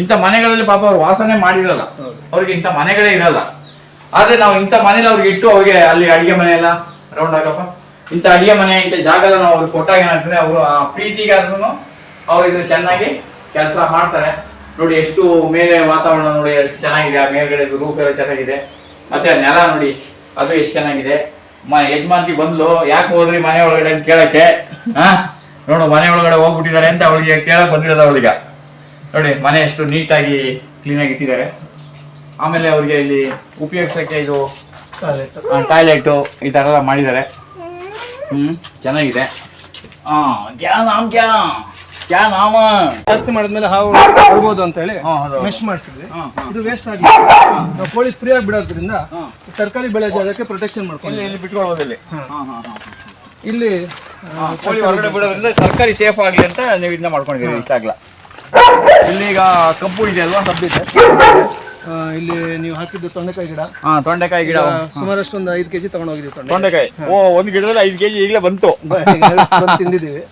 ಇಂಥ ಮನೆಗಳಲ್ಲಿ ಪಾಪ ಅವ್ರು ವಾಸನೆ ಮಾಡಿರಲ್ಲ. ಅವ್ರಿಗೆ ಇಂಥ ಮನೆಗಳೇ ಇರಲ್ಲ. ಆದ್ರೆ ನಾವು ಇಂಥ ಮನೇಲಿ ಅವ್ರಿಗೆ ಇಟ್ಟು ಅವ್ರಿಗೆ ಅಲ್ಲಿ ಅಡಿಗೆ ಮನೆ ಎಲ್ಲ ರೌಂಡ್ ಆಗಪ್ಪ ಇಂಥ ಅಡಿಗೆ ಮನೆ ಇಂಥ ಜಾಗ ನಾವು ಅವ್ರಿಗೆ ಕೊಟ್ಟಾಗ ಏನಾಗ್ತದೆ ಅವರು ಆ ಪ್ರೀತಿಗಾದ್ರೂ ಅವ್ರು ಇದು ಚೆನ್ನಾಗಿ ಕೆಲಸ ಮಾಡ್ತಾರೆ. ನೋಡಿ ಎಷ್ಟು ಮೇಲೆ ವಾತಾವರಣ ನೋಡಿ ಎಷ್ಟು ಚೆನ್ನಾಗಿದೆ ಆ ಮೇಲ್ಗಡೆ ರೂಫ್ ಎಲ್ಲ ಚೆನ್ನಾಗಿದೆ. ಮತ್ತೆ ನೆಲ ನೋಡಿ ಅದು ಎಷ್ಟು ಚೆನ್ನಾಗಿದೆ. ಮ ಯಜಮಾನ್ತಿ ಬಂದ್ಲು ಯಾಕೆ ಹೋದ್ರಿ ಮನೆ ಒಳಗಡೆ ಅಂತ ಕೇಳಕ್ಕೆ? ಹಾ ನೋಡು ಮನೆ ಒಳಗಡೆ ಹೋಗ್ಬಿಟ್ಟಿದ್ದಾರೆ ಅಂತ ಅವಳಿಗೆ ಕೇಳಕ್ ಬಂದಿರೋದು ಅವಳಿಗೆ. ನೋಡಿ ಮನೆ ಎಷ್ಟು ನೀಟಾಗಿ ಕ್ಲೀನಾಗಿ ಇಟ್ಟಿದ್ದಾರೆ. ಆಮೇಲೆ ಅವ್ರಿಗೆ ಇಲ್ಲಿ ಉಪಯೋಗಿಸಕ್ಕೆ ಇದು ಟಾಯ್ಲೆಟು ಈ ಥರ ಎಲ್ಲ ಮಾಡಿದ್ದಾರೆ. ಹ್ಮ್? ಚೆನ್ನಾಗಿದೆ. ಹಾ ಕ್ಯಾ ನಾಮ್ ಕ್ಯಾ ಕ್ಯಾ ನಾಮ ಜಾಸ್ತಿ ಮಾಡಿದ್ಮೇಲೆ ಹಾವು ಬರ್ಬೋದು ಅಂತ ಹೇಳಿ. ಮೆಶ್ ಮಾಡಿಸಿದ್ವಿ. ಇದು ವೇಸ್ಟ್ ಆಗಿ ನಾವು ಕೋಳಿ ಫ್ರೀ ಆಗಿ ಬಿಡೋದ್ರಿಂದ ತರಕಾರಿ ಬೆಳೆ ಜಾಗಕ್ಕೆ ಪ್ರೊಟೆಕ್ಷನ್ ಮಾಡ್ಕೊಂಡು ಇಲ್ಲಿ ಇಲ್ಲಿ ಬಿಟ್ಕೊಳ್ಬೋದು ಇಲ್ಲಿ. ಹಾ, ಹಾ, ಹಾ. ಇಲ್ಲಿ ಕೋಳಿ ಹೊರಗಡೆ ಬಿಡೋದ್ರಿಂದ ತರಕಾರಿ ಸೇಫ್ ಆಗಲಿ ಅಂತ ನೀವು ಇದನ್ನ ಮಾಡ್ಕೊಂಡಿದ್ದೀರಿ ಇಷ್ಟ ಆಗ್ಲಾ. ಇಲ್ಲಿ ಈಗ ಕಬ್ಬು ಇದೆ ಅಲ್ವಾ ಕಬ್ಬಿದೆ. ಇಲ್ಲಿ ನೀವು ಹಾಕಿದ್ದು ತೊಂಡೆಕಾಯಿ ಗಿಡ. ಹಾ ತೊಂಡೆಕಾಯಿ ಗಿಡ. ಸುಮಾರಷ್ಟು ಒಂದು ಐದು ಕೆಜಿ ತಗೊಂಡು ಹೋಗಿದ್ದೀವಿ ತೊಂಡೆ ತೊಂಡೆಕಾಯಿ. ಓ ಒಂದು ಗಿಡದಲ್ಲಿ ಐದು ಕೆಜಿ ಈಗಲೇ ಬಂತು. <laughs> ಬಂದು ತಿಂದಿದ್ದೀವಿ.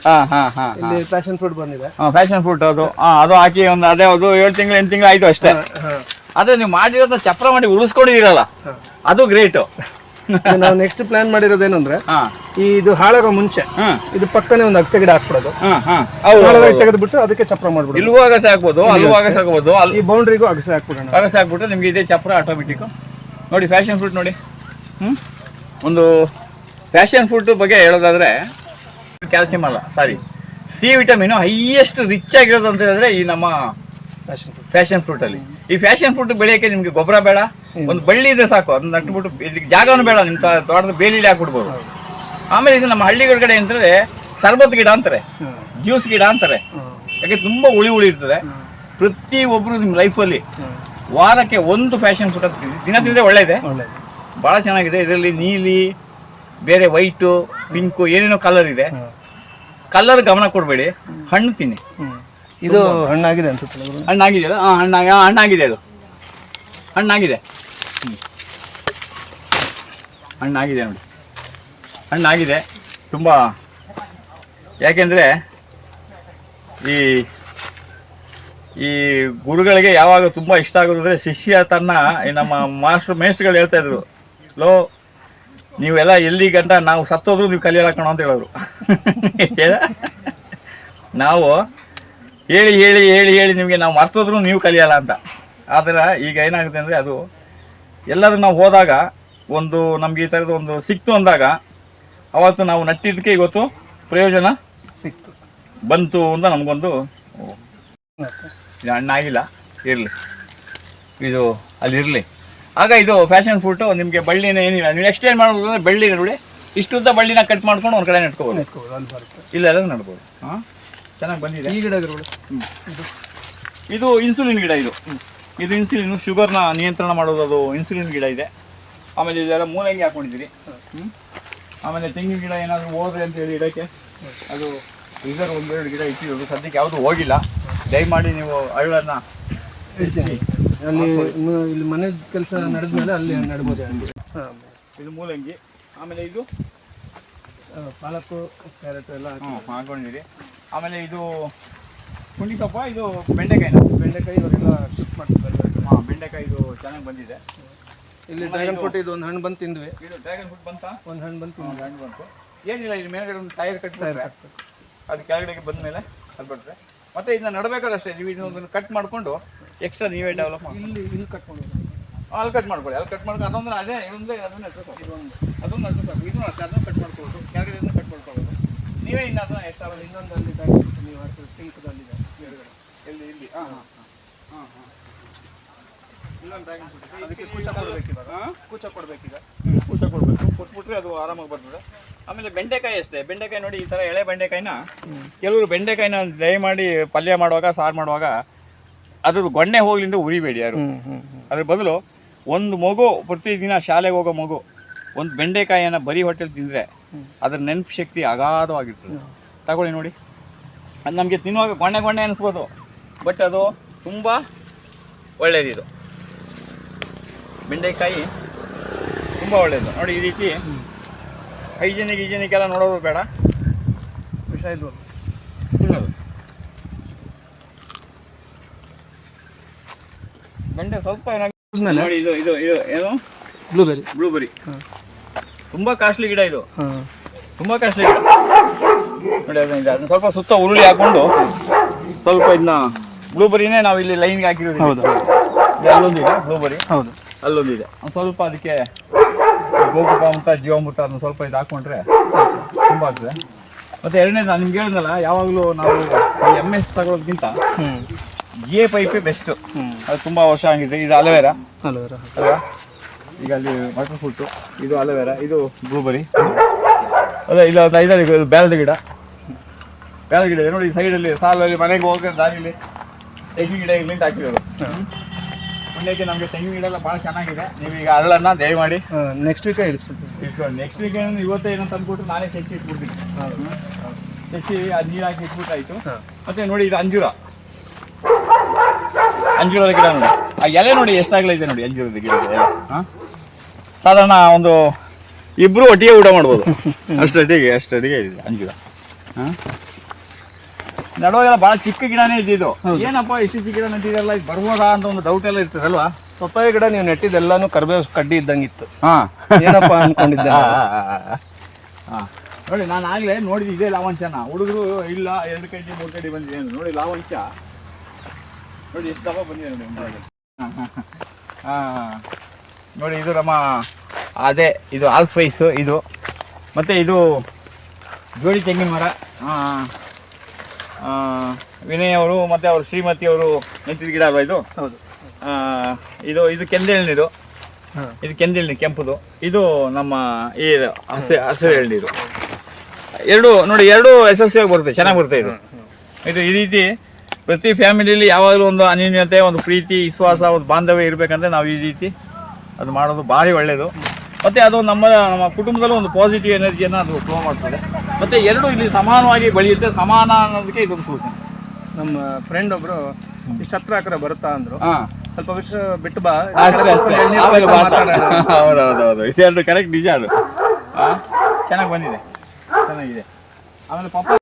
ಇಲ್ಲಿ ಪ್ಯಾಷನ್ ಫ್ರೂಟ್ ಬಂದಿದೆ. ಫ್ಯಾಷನ್ ಫ್ರೂಟ್ ಅದು. ಹಾ ಅದು ಹಾಕಿ ಒಂದು ಅದೇ ಅದು ಏಳು ತಿಂಗಳು ಎಂಟು ತಿಂಗಳು ಆಯ್ತು ಅಷ್ಟೇ. ಅದೇ ನೀವು ಮಾಡಿರೋದ ಚಪ್ರ ಮಾಡಿ ಉಳಿಸ್ಕೊಂಡಿದ್ದೀರಲ್ಲ. ಅದು ಗ್ರೇಟು ನಾವು ನೆಕ್ಸ್ಟ್ ಪ್ಲಾನ್ ಮಾಡಿರೋದೇನಂದ್ರೆ ಹಾ. ಈ ಇದು ಹಾಳಾಗೋ ಮುಂಚೆ ಇದು ಪಕ್ಕನೆ ಒಂದು ಅಗಸೆ ಗಿಡ ಹಾಕ್ಬಿಡೋದು. ತೆಗೆದ್ಬಿಟ್ಟು ಅದಕ್ಕೆ ಚಪ್ರ ಮಾಡ್ಬಿಡೋದು. ಇಲ್ಲೂ ಅಗಸೆ ಹಾಕ್ಬೋದು ಅಲ್ಲೂ ಅಗಸೆ ಹಾಕ್ಬೋದು ಅಲ್ಲಿ ಈ ಬೌಂಡ್ರಿಗೂ ಅಗಸೆ ಹಾಕ್ಬಿಡೋಣ. ಅಗಸೆ ಹಾಕ್ಬಿಟ್ರೆ ನಿಮ್ಗೆ ಇದೇ ಚಪ್ರ ಆಟೋಮೆಟಿಕ್ ನೋಡಿ ಫ್ಯಾಷನ್ ಫ್ರೂಟ್ ನೋಡಿ. ಹ್ಮ್? ಒಂದು ಫ್ಯಾಷನ್ ಫ್ರೂಟ್ ಬಗ್ಗೆ ಹೇಳೋದಾದ್ರೆ ಕ್ಯಾಲ್ಸಿಯಂ ಅಲ್ಲ sorry C vitamin highest rich ಆಗಿರೋದು ಅಂತ ಹೇಳಿದ್ರೆ ಈ ನಮ್ಮ ಫ್ರೂಟ್ ಫ್ಯಾಷನ್ ಫ್ರೂಟ್ ಅಲ್ಲಿ. ಈ ಫ್ಯಾಷನ್ ಫುಡ್ ಬೆಳೆಯಕ್ಕೆ ನಿಮಗೆ ಗೊಬ್ಬರ ಬೇಡ ಒಂದು ಬಳ್ಳಿ ಇದ್ರೆ ಸಾಕು ಅದನ್ನ ನಟ್ಬಿಟ್ಟು ಇದಕ್ಕೆ ಜಾಗನೂ ಬೇಡ ನಿಮ್ಮ ತೋಟದ ಬೇಲಿಲಿ ಹಾಕ್ಬಿಡ್ಬೋದು. ಆಮೇಲೆ ಇದು ನಮ್ಮ ಹಳ್ಳಿಗಳ ಕಡೆ ಅಂತಂದ್ರೆ ಸರ್ಬತ್ ಗಿಡ ಅಂತಾರೆ ಜ್ಯೂಸ್ ಗಿಡ ಅಂತಾರೆ. ಯಾಕೆ ತುಂಬಾ ಉಳಿ ಉಳಿ ಇರ್ತದೆ. ಪ್ರತಿ ಒಬ್ರು ನಿಮ್ಮ ಲೈಫಲ್ಲಿ ವಾರಕ್ಕೆ ಒಂದು ಫ್ಯಾಷನ್ ಫುಡ್ ಅಂತ. ದಿನ ತಿಂದ್ರೆ ಒಳ್ಳೆಯದೆ ಭಾಳ ಚೆನ್ನಾಗಿದೆ. ಇದರಲ್ಲಿ ನೀಲಿ ಬೇರೆ ವೈಟು ಪಿಂಕು ಏನೇನೋ ಕಲರ್ ಇದೆ. ಕಲರ್ ಗಮನ ಕೊಡಬೇಡಿ. ಹಣ್ಣು ತಿನ್ನಿ. ಇದು ಹಣ್ಣಾಗಿದೆ ಅನ್ಸುತ್ತೆ ಹಣ್ಣಾಗಿದೆ ಹಣ್ಣಾಗಿದೆಯಲ್ಲ ಹಾಂ ಹಣ್ಣಾಗಿ ಹಾಂ ಹಣ್ಣಾಗಿದೆ ಅದು. ಹಣ್ಣಾಗಿದೆ. ಹಣ್ಣಾಗಿದೆ ನೋಡಿ. ಹಣ್ಣಾಗಿದೆ. ತುಂಬ. ಯಾಕೆಂದರೆ ಈ ಈ ಗುರುಗಳಿಗೆ ಯಾವಾಗ ತುಂಬ ಇಷ್ಟ ಆಗೋದು ಅಂದರೆ ಶಿಷ್ಯ ತನ್ನ ಈ ನಮ್ಮ ಮಾಸ್ಟರ್ ಮೇಸ್ಟ್ಗಳು ಹೇಳ್ತಾ ಇದ್ರು. ಲೋ ನೀವೆಲ್ಲ ಎಲ್ಲಿ ಗಂಟ ನಾವು ಸತ್ತೋದ್ರು ನೀವು ಕಲಿಯಲ್ಲ ಕಣೋ ಅಂತ ಹೇಳೋರು. <laughs> ನಾವು ಹೇಳಿ ಹೇಳಿ ಹೇಳಿ ಹೇಳಿ ನಿಮಗೆ ನಾವು ಮರ್ತೋದ್ರು ನೀವು ಕಲಿಯಲ್ಲ ಅಂತ. ಆದರೆ ಈಗ ಏನಾಗುತ್ತೆ ಅಂದರೆ ಅದು ಎಲ್ಲಾದರೂ ನಾವು ಹೋದಾಗ ಒಂದು ನಮಗೆ ಈ ಥರದ್ದು ಒಂದು ಸಿಕ್ತು ಅಂದಾಗ ಅವತ್ತು ನಾವು ನಟ್ಟಿದ್ದಕ್ಕೆ ಇವತ್ತು ಪ್ರಯೋಜನ ಸಿಕ್ತು. ಬಂತು ಅಂತ ನಮಗೊಂದು ಅಣ್ಣ ಆಗಿಲ್ಲ ಇರಲಿ. ಇದು ಅಲ್ಲಿ ಇರಲಿ. ಆಗ ಇದು ಫ್ಯಾಷನ್ ಫ್ರೂಟು ನಿಮಗೆ ಬಳ್ಳಿನ ಏನಿಲ್ಲ. ನೀವು ನೆಕ್ಸ್ಟ್ ಏನು ಮಾಡ್ಬೋದು ಅಂದರೆ ಬಳ್ಳಿ ನೋಡಿ ಇಷ್ಟುದ್ದ ಬಳ್ಳಿನ ಕಟ್ ಮಾಡ್ಕೊಂಡು ಒಂದು ಕಡೆ ನೆಟ್ಕೋಬೋದು. ಇಲ್ಲ ಎಲ್ಲ ನಡ್ಬೋದು. ಹಾಂ? ಚೆನ್ನಾಗಿ ಬಂದಿದೆ. ಈ ಗಿಡಗಳು ಇದು. ಇದು ಇನ್ಸುಲಿನ್ ಗಿಡ ಇದು. ಇದು ಇನ್ಸುಲಿನ್ ಶುಗರ್ನ ನಿಯಂತ್ರಣ ಮಾಡೋದು ಅದು ಇನ್ಸುಲಿನ್ ಗಿಡ ಇದೆ. ಆಮೇಲೆ ಇದೆಲ್ಲ ಮೂಲಂಗಿ ಹಾಕೊಂಡಿದ್ದೀರಿ? ಆಮೇಲೆ ತೆಂಗಿನ ಗಿಡ ಏನಾದರೂ ಹೋದ್ರೆ ಅಂತ ಹೇಳಿ ಇಡಕ್ಕೆ. ಅದು ರಿಸರ್ವ್ ಒಂದೆರಡು ಗಿಡ ಇಟ್ಟಿರೋದು. ಸದ್ಯಕ್ಕೆ ಯಾವುದು ಹೋಗಿಲ್ಲ. ದಯಮಾಡಿ ನೀವು ಅಳ್ಳನ್ನ ಇಡ್ತೀನಿ. ಅಲ್ಲಿ ಇಲ್ಲಿ ಮನೆ ಕೆಲಸ ನಡೆದ್ಮೇಲೆ ಅಲ್ಲಿ ನಡ್ಬೋದು ಅಲ್ಲಿ. ಹಾ. ಇದು ಮೂಲಂಗಿ. ಆಮೇಲೆ ಇದು? ಪಾಲಕ್ಕು ಪಾಲಕು ಕ್ಯಾರೆಟ್ ಎಲ್ಲ ಹಾಕೊಂಡಿದ್ದೀರಿ ಹಾಕೊಂಡಿರಿ. ಆಮೇಲೆ ಇದು ಪುಂಡಿ ಸೊಪ್ಪ ಇದು ಬೆಂಡೆಕಾಯಿನ? ಬೆಂಡೆಕಾಯಿ ಇವರೆಲ್ಲ ಶಿಫ್ಟ್ ಮಾಡ್ತಿದ್ದಾರೆ ಹಾಂ ಬೆಂಡೆಕಾಯಿ ಇದು ಚೆನ್ನಾಗಿ ಬಂದಿದೆ. ಇಲ್ಲಿ ಡ್ರ್ಯಾಗನ್ ಫ್ರೂಟ್ ಇದು ಒಂದು ಹಣ್ಣು ಬಂದು ತಿಂದ್ವಿ. ಇದು ಡ್ರ್ಯಾಗನ್ ಫ್ರೂಟ್ ಬಂತಾ? ಒಂದು ಹಣ್ಣು ಬಂತು ಒಂದು ಹಣ್ಣು ಬಂತು. ಏನಿಲ್ಲ ಇಲ್ಲಿ ಮೇಲ್ಗಡೆ ಒಂದು ಟೈರ್ ಕಟ್ಬಿಟ್ರೆ ಅದು ಕೆಳಗಡೆಗೆ ಬಂದ ಮೇಲೆ ಅದು ಬಿಟ್ರೆ ಮತ್ತೆ ಇದನ್ನ ನಡಬೇಕಾದ್ರೆ ಅಷ್ಟೇ ನೀವು ಇದನ್ನ ಕಟ್ ಮಾಡಿಕೊಂಡು ಎಕ್ಸ್ಟ್ರಾ ನೀವೇ ಡೆವಲಪ್ ಮಾಡಿ ಇಲ್ಲಿ ಇಲ್ಲಿ ಕಟ್ಕೊಂಡು ಅಲ್ಲಿ ಕಟ್ ಮಾಡ್ಕೊಳ್ಳಿ. ಅಲ್ಲಿ ಕಟ್ ಮಾಡ್ಕೊಂಡು ಅದೊಂದು ಅದೇ ಇದೊಂದೇ ಅದನ್ನ ಅದೊಂದು ಅದೊಂದು ಅದನ್ನು ಕಟ್ ಮಾಡ್ಕೊಳ್ಬೋದು ಕೆಳಗಡೆ ಕಟ್ ನೀವೇ ಇಲ್ಲ ಅಥವಾ ಎಷ್ಟಾಗ ಇನ್ನೊಂದು ಅಲ್ಲಿ ನೀವು ಹಾಕಿದ್ರೆ ಪಿಂಕ್ದಲ್ಲಿದೆ ಎದುರುಗಡೆ ಎಲ್ಲಿ? ಇಲ್ಲಿ ಹಾಂ ಹಾಂ. ಹಾಂ ಹಾಂ. ಇನ್ನೊಂದು ಇದೆ ಅದಕ್ಕೆ ಕೂಚ ಕೊಡ್ಬೇಕಿವಾಗ. ಕೂಚ ಕೊಡ್ಬೇಕೀಗ? ಕೂಟ ಕೊಡಬೇಕು. ಕೊಟ್ಬಿಟ್ರೆ ಅದು ಆರಾಮಾಗಿ ಬರ್ತದೆ. ಆಮೇಲೆ ಬೆಂಡೆಕಾಯಿ ಅಷ್ಟೇ. ಬೆಂಡೆಕಾಯಿ ನೋಡಿ ಈ ಥರ ಎಳೆ ಬೆಂಡೆಕಾಯಿನ ಕೆಲವರು ಬೆಂಡೆಕಾಯಿನ ದಯಮಾಡಿ ಪಲ್ಯ ಮಾಡುವಾಗ ಸಾರು ಮಾಡುವಾಗ ಅದ್ರದ್ದು ಗೊಂಡೆ ಹೋಗ್ಲಿಂದ ಉರಿಬೇಡಿ ಯಾರು. ಅದ್ರ ಬದಲು ಒಂದು ಮಗು ಪ್ರತಿದಿನ ಶಾಲೆಗೆ ಹೋಗೋ ಮಗು ಒಂದು ಬೆಂಡೆಕಾಯಿಯನ್ನು ಬರೀ ಹೊಟ್ಟೆಲಿ ತಿಂದರೆ ಅದರ ನೆನಪು ಶಕ್ತಿ ಅಗಾಧವಾಗಿರ್ತದೆ. ತಗೊಳ್ಳಿ ನೋಡಿ. ಅದು ನಮಗೆ ತಿನ್ನುವಾಗ ಗೊಣ್ಣೆ ಗೊಣ್ಣೆ ಅನಿಸ್ಬೋದು. ಬಟ್ ಅದು ತುಂಬ ಒಳ್ಳೆಯದಿದು ಬೆಂಡೆಕಾಯಿ ತುಂಬ ಒಳ್ಳೆಯದು ನೋಡಿ ಈ ರೀತಿ ಹೈಜಿನಿಕ್ ಈಜಿನಿಕ್ಕೆಲ್ಲ ನೋಡೋದು ಬೇಡ. ವಿಷ ಇದು ತಿನ್ನೋದು. ಬೆಂಡೆ ಸ್ವಲ್ಪ ಏನಾಗಿ ನೋಡಿ ಇದು ಇದು ಇದು ಏನು? ಬ್ಲೂಬೆರಿ ಬ್ಲೂಬೆರಿ ಹಾಂ ತುಂಬ ಕಾಸ್ಟ್ಲಿ ಗಿಡ ಇದು. ತುಂಬಾ ಕಾಸ್ಟ್ಲಿ ಗಿಡ. ನೋಡಿ ಅದನ್ನ ಅದನ್ನ ಸ್ವಲ್ಪ ಸುತ್ತ ಉರುಳಿ ಹಾಕೊಂಡು ಸ್ವಲ್ಪ ಇದನ್ನ ಬ್ಲೂಬೆರಿನೇ ನಾವು ಇಲ್ಲಿ ಲೈನ್ಗೆ ಹಾಕಿರೋದು ಹೌದು. ಅಲ್ಲೊಂದಿದೆ ಬ್ಲೂಬೆರಿ ಹೌದು. ಅಲ್ಲೊಂದಿದೆ. ಒಂದು ಸ್ವಲ್ಪ ಅದಕ್ಕೆ ಗೋಕುಪಾಮೃತ ಜೀವಾಮೃತ ಅದನ್ನ ಸ್ವಲ್ಪ ಇದು ಹಾಕೊಂಡ್ರೆ ತುಂಬ ಆಗ್ತದೆ. ಮತ್ತೆ ಎರಡನೇ ನಾನು ನಿಮ್ಗೆ ಹೇಳಿದ್ನಲ್ಲ ಯಾವಾಗಲೂ ನಾವು ಎಂ ಎಸ್ ತಗೊಳ್ಳೋದಕ್ಕಿಂತ ಜಿ ಎ ಪೈಪೇ ಬೆಸ್ಟು ಅದು ತುಂಬ ವರ್ಷ ಆಗಿದೆ. ಇದು ಅಲೋವೆರಾ ಅಲೋವೆರಾ ಅಲ್ವಾ? ಈಗ ಅಲ್ಲಿ ಮಟನ್ ಫುಟ್ಟು ಇದು ಅಲೋವೆರಾ ಇದು ಬ್ಲೂಬೆರಿ ಅದೇ ಇಲ್ಲ ಒಂದು ಐದಾರು ಇದು ಬ್ಯಾಲದ ಗಿಡ. ಬ್ಯಾಲದ ಗಿಡ ಇದೆ. ನೋಡಿ ಸೈಡಲ್ಲಿ ಸಾಲಲ್ಲಿ ಮನೆಗೆ ಹೋಗೋ ದಾರಿಲಿ ತೆಂಗಿನ ಗಿಡ ಇಲ್ಲಿಂದ ಹಾಕಿರೋದು. ಮುಂದಕ್ಕೆ ನಮಗೆ ತೆಂಗಿನ ಗಿಡ ಎಲ್ಲ ಭಾಳ ಚೆನ್ನಾಗಿದೆ. ನೀವು ಈಗ ಅರಳನ್ನ ದಯಮಾಡಿ. ನೆಕ್ಸ್ಟ್ ವೀಕೇ ಇಡ್ಸ್ಬಿಟ್ಟು ಇಟ್ಕೊಂಡು ನೆಕ್ಸ್ಟ್ ವೀಕ್ ಏನು ಇವತ್ತೇ ಏನೋ ತಂದ್ಬಿಟ್ಟು ನಾನೇ ತೆಚ್ಚಿ ಇಟ್ಬಿಡ್ತೀನಿ. ತೆಚ್ಚಿ ಅದು ನೀರು ಹಾಕಿ ಇಟ್ಬಿಟ್ಟಾಯ್ತು. ಮತ್ತೆ ನೋಡಿ ಇದು ಅಂಜೂರ. ಅಂಜೂರದ ಗಿಡ ನೋಡಿ. ಆ ಎಲೆ ನೋಡಿ ಎಷ್ಟಾಗ್ಲೈತೆ ನೋಡಿ ಅಂಜೂರದ ಗಿಡ ಹಾ? ಸಾಧಾರಣ ಒಂದು ಇಬ್ರು ಒಟ್ಟಿಗೆ ಊಟ ಮಾಡ್ಬೋದು. ಅಷ್ಟೊಟ್ಟಿಗೆ ಅಷ್ಟೊಟ್ಟಿಗೆ ಇದೆ ಅಂಜಿಗ ಹಾ? ನಡುವಾಗೆಲ್ಲ ಭಾಳ ಚಿಕ್ಕ ಗಿಡನೇ ಇದ್ದಿದ್ದು ಏನಪ್ಪ ಇಷ್ಟು ಚಿಕ್ಕ ಗಿಡ ನೆಟ್ಟಿದೆಲ್ಲ? ಇದು ಬರ್ಬೋದಾ ಅಂತ ಒಂದು ಡೌಟ್ ಎಲ್ಲ ಇರ್ತದಲ್ವಾ? ಪಪ್ಪಾಯ ಗಿಡ ನೀವು ನೆಟ್ಟಿದ್ದೆಲ್ಲಾನು ಕರ್ಬೇವು ಕಡ್ಡಿ ಇದ್ದಂಗಿತ್ತು. ಹಾ. ಏನಪ್ಪ ಅನ್ಕೊಂಡಿದ್ದೆ <laughs> ಹಾ. ನೋಡಿ ನಾನು ಆಗ್ಲೇ ನೋಡಿದ್ದು ಇದೇ ಲಾವಂಚನ ಹುಡುಗರು ಇಲ್ಲ ಎರಡು ಕೆ ಜಿ ಮೂರು ಕೆ ಜಿ ಬಂದಿದೆ ನೋಡಿ ಲಾವಂಚ ನೋಡಿ ಎಷ್ಟು ದಪ್ಪ ಬಂದಿದೆ ನೋಡಿ. ಹಾ, ಹಾ, ಹಾ. ನೋಡಿ ಇದು ನಮ್ಮ ಅದೇ ಇದು ಆಲ್ ಸ್ಪೈಸ್ ಇದು. ಮತ್ತು ಇದು ಜೋಡಿ ತೆಂಗಿನ ಮರ. ವಿನಯ್ ಅವರು ಮತ್ತು ಅವರು ಶ್ರೀಮತಿ ಅವರು ನೆಟ್ಟಿದ ಗಿಡ ಅಲ್ವಾ ಇದು? ಹೌದು. ಇದು ಇದು ಕೆಂದೇಳ್ನೀರು ಇದು. ಕೆಂದೇಳ್ನೀರು ಕೆಂಪುದು. ಇದು ನಮ್ಮ ಈ ಹಸಿ ಹಸಿರು ಎಳ್ನೀರು. ಎರಡು ನೋಡಿ ಎರಡು ಯಶಸ್ವಿಯಾಗಿ ಬರುತ್ತೆ ಚೆನ್ನಾಗಿ ಬರುತ್ತೆ ಇದು. ಇದು ಈ ರೀತಿ ಪ್ರತಿ ಫ್ಯಾಮಿಲಿಯಲ್ಲಿ ಯಾವಾಗಲೂ ಒಂದು ಅನ್ಯೋನ್ಯತೆ ಒಂದು ಪ್ರೀತಿ ವಿಶ್ವಾಸ ಒಂದು ಬಾಂಧವ್ಯ ಇರಬೇಕಂದ್ರೆ ನಾವು ಈ ರೀತಿ ಅದು ಮಾಡೋದು ಭಾರಿ ಒಳ್ಳೆಯದು ಮತ್ತು ಅದು ನಮ್ಮ ನಮ್ಮ ಕುಟುಂಬದಲ್ಲೂ ಒಂದು ಪಾಸಿಟಿವ್ ಎನರ್ಜಿಯನ್ನು ಅದು ಫ್ಲೋ ಮಾಡ್ತದೆ. ಮತ್ತು ಎರಡು ಇಲ್ಲಿ ಸಮಾನವಾಗಿ ಬೆಳೆಯುತ್ತೆ ಸಮಾನ ಅನ್ನೋದಕ್ಕೆ ಇದೊಂದು ಸೂಚನೆ. ನಮ್ಮ ಫ್ರೆಂಡ್ ಒಬ್ಬರು ಇಷ್ಟು ಹತ್ರ ಹತ್ರ ಬರುತ್ತಾ ಅಂದರು. ಸ್ವಲ್ಪ ವಿಷ ಬಿಟ್ಟು ಬಾ. ಹೌದೌದೌದು. ಇದೆರಡು ಕರೆಕ್ಟ್ ನಿಜ ಅದು. ಚೆನ್ನಾಗಿ ಬಂದಿದೆ. ಚೆನ್ನಾಗಿದೆ. ಆಮೇಲೆ ಪಪ್ಪ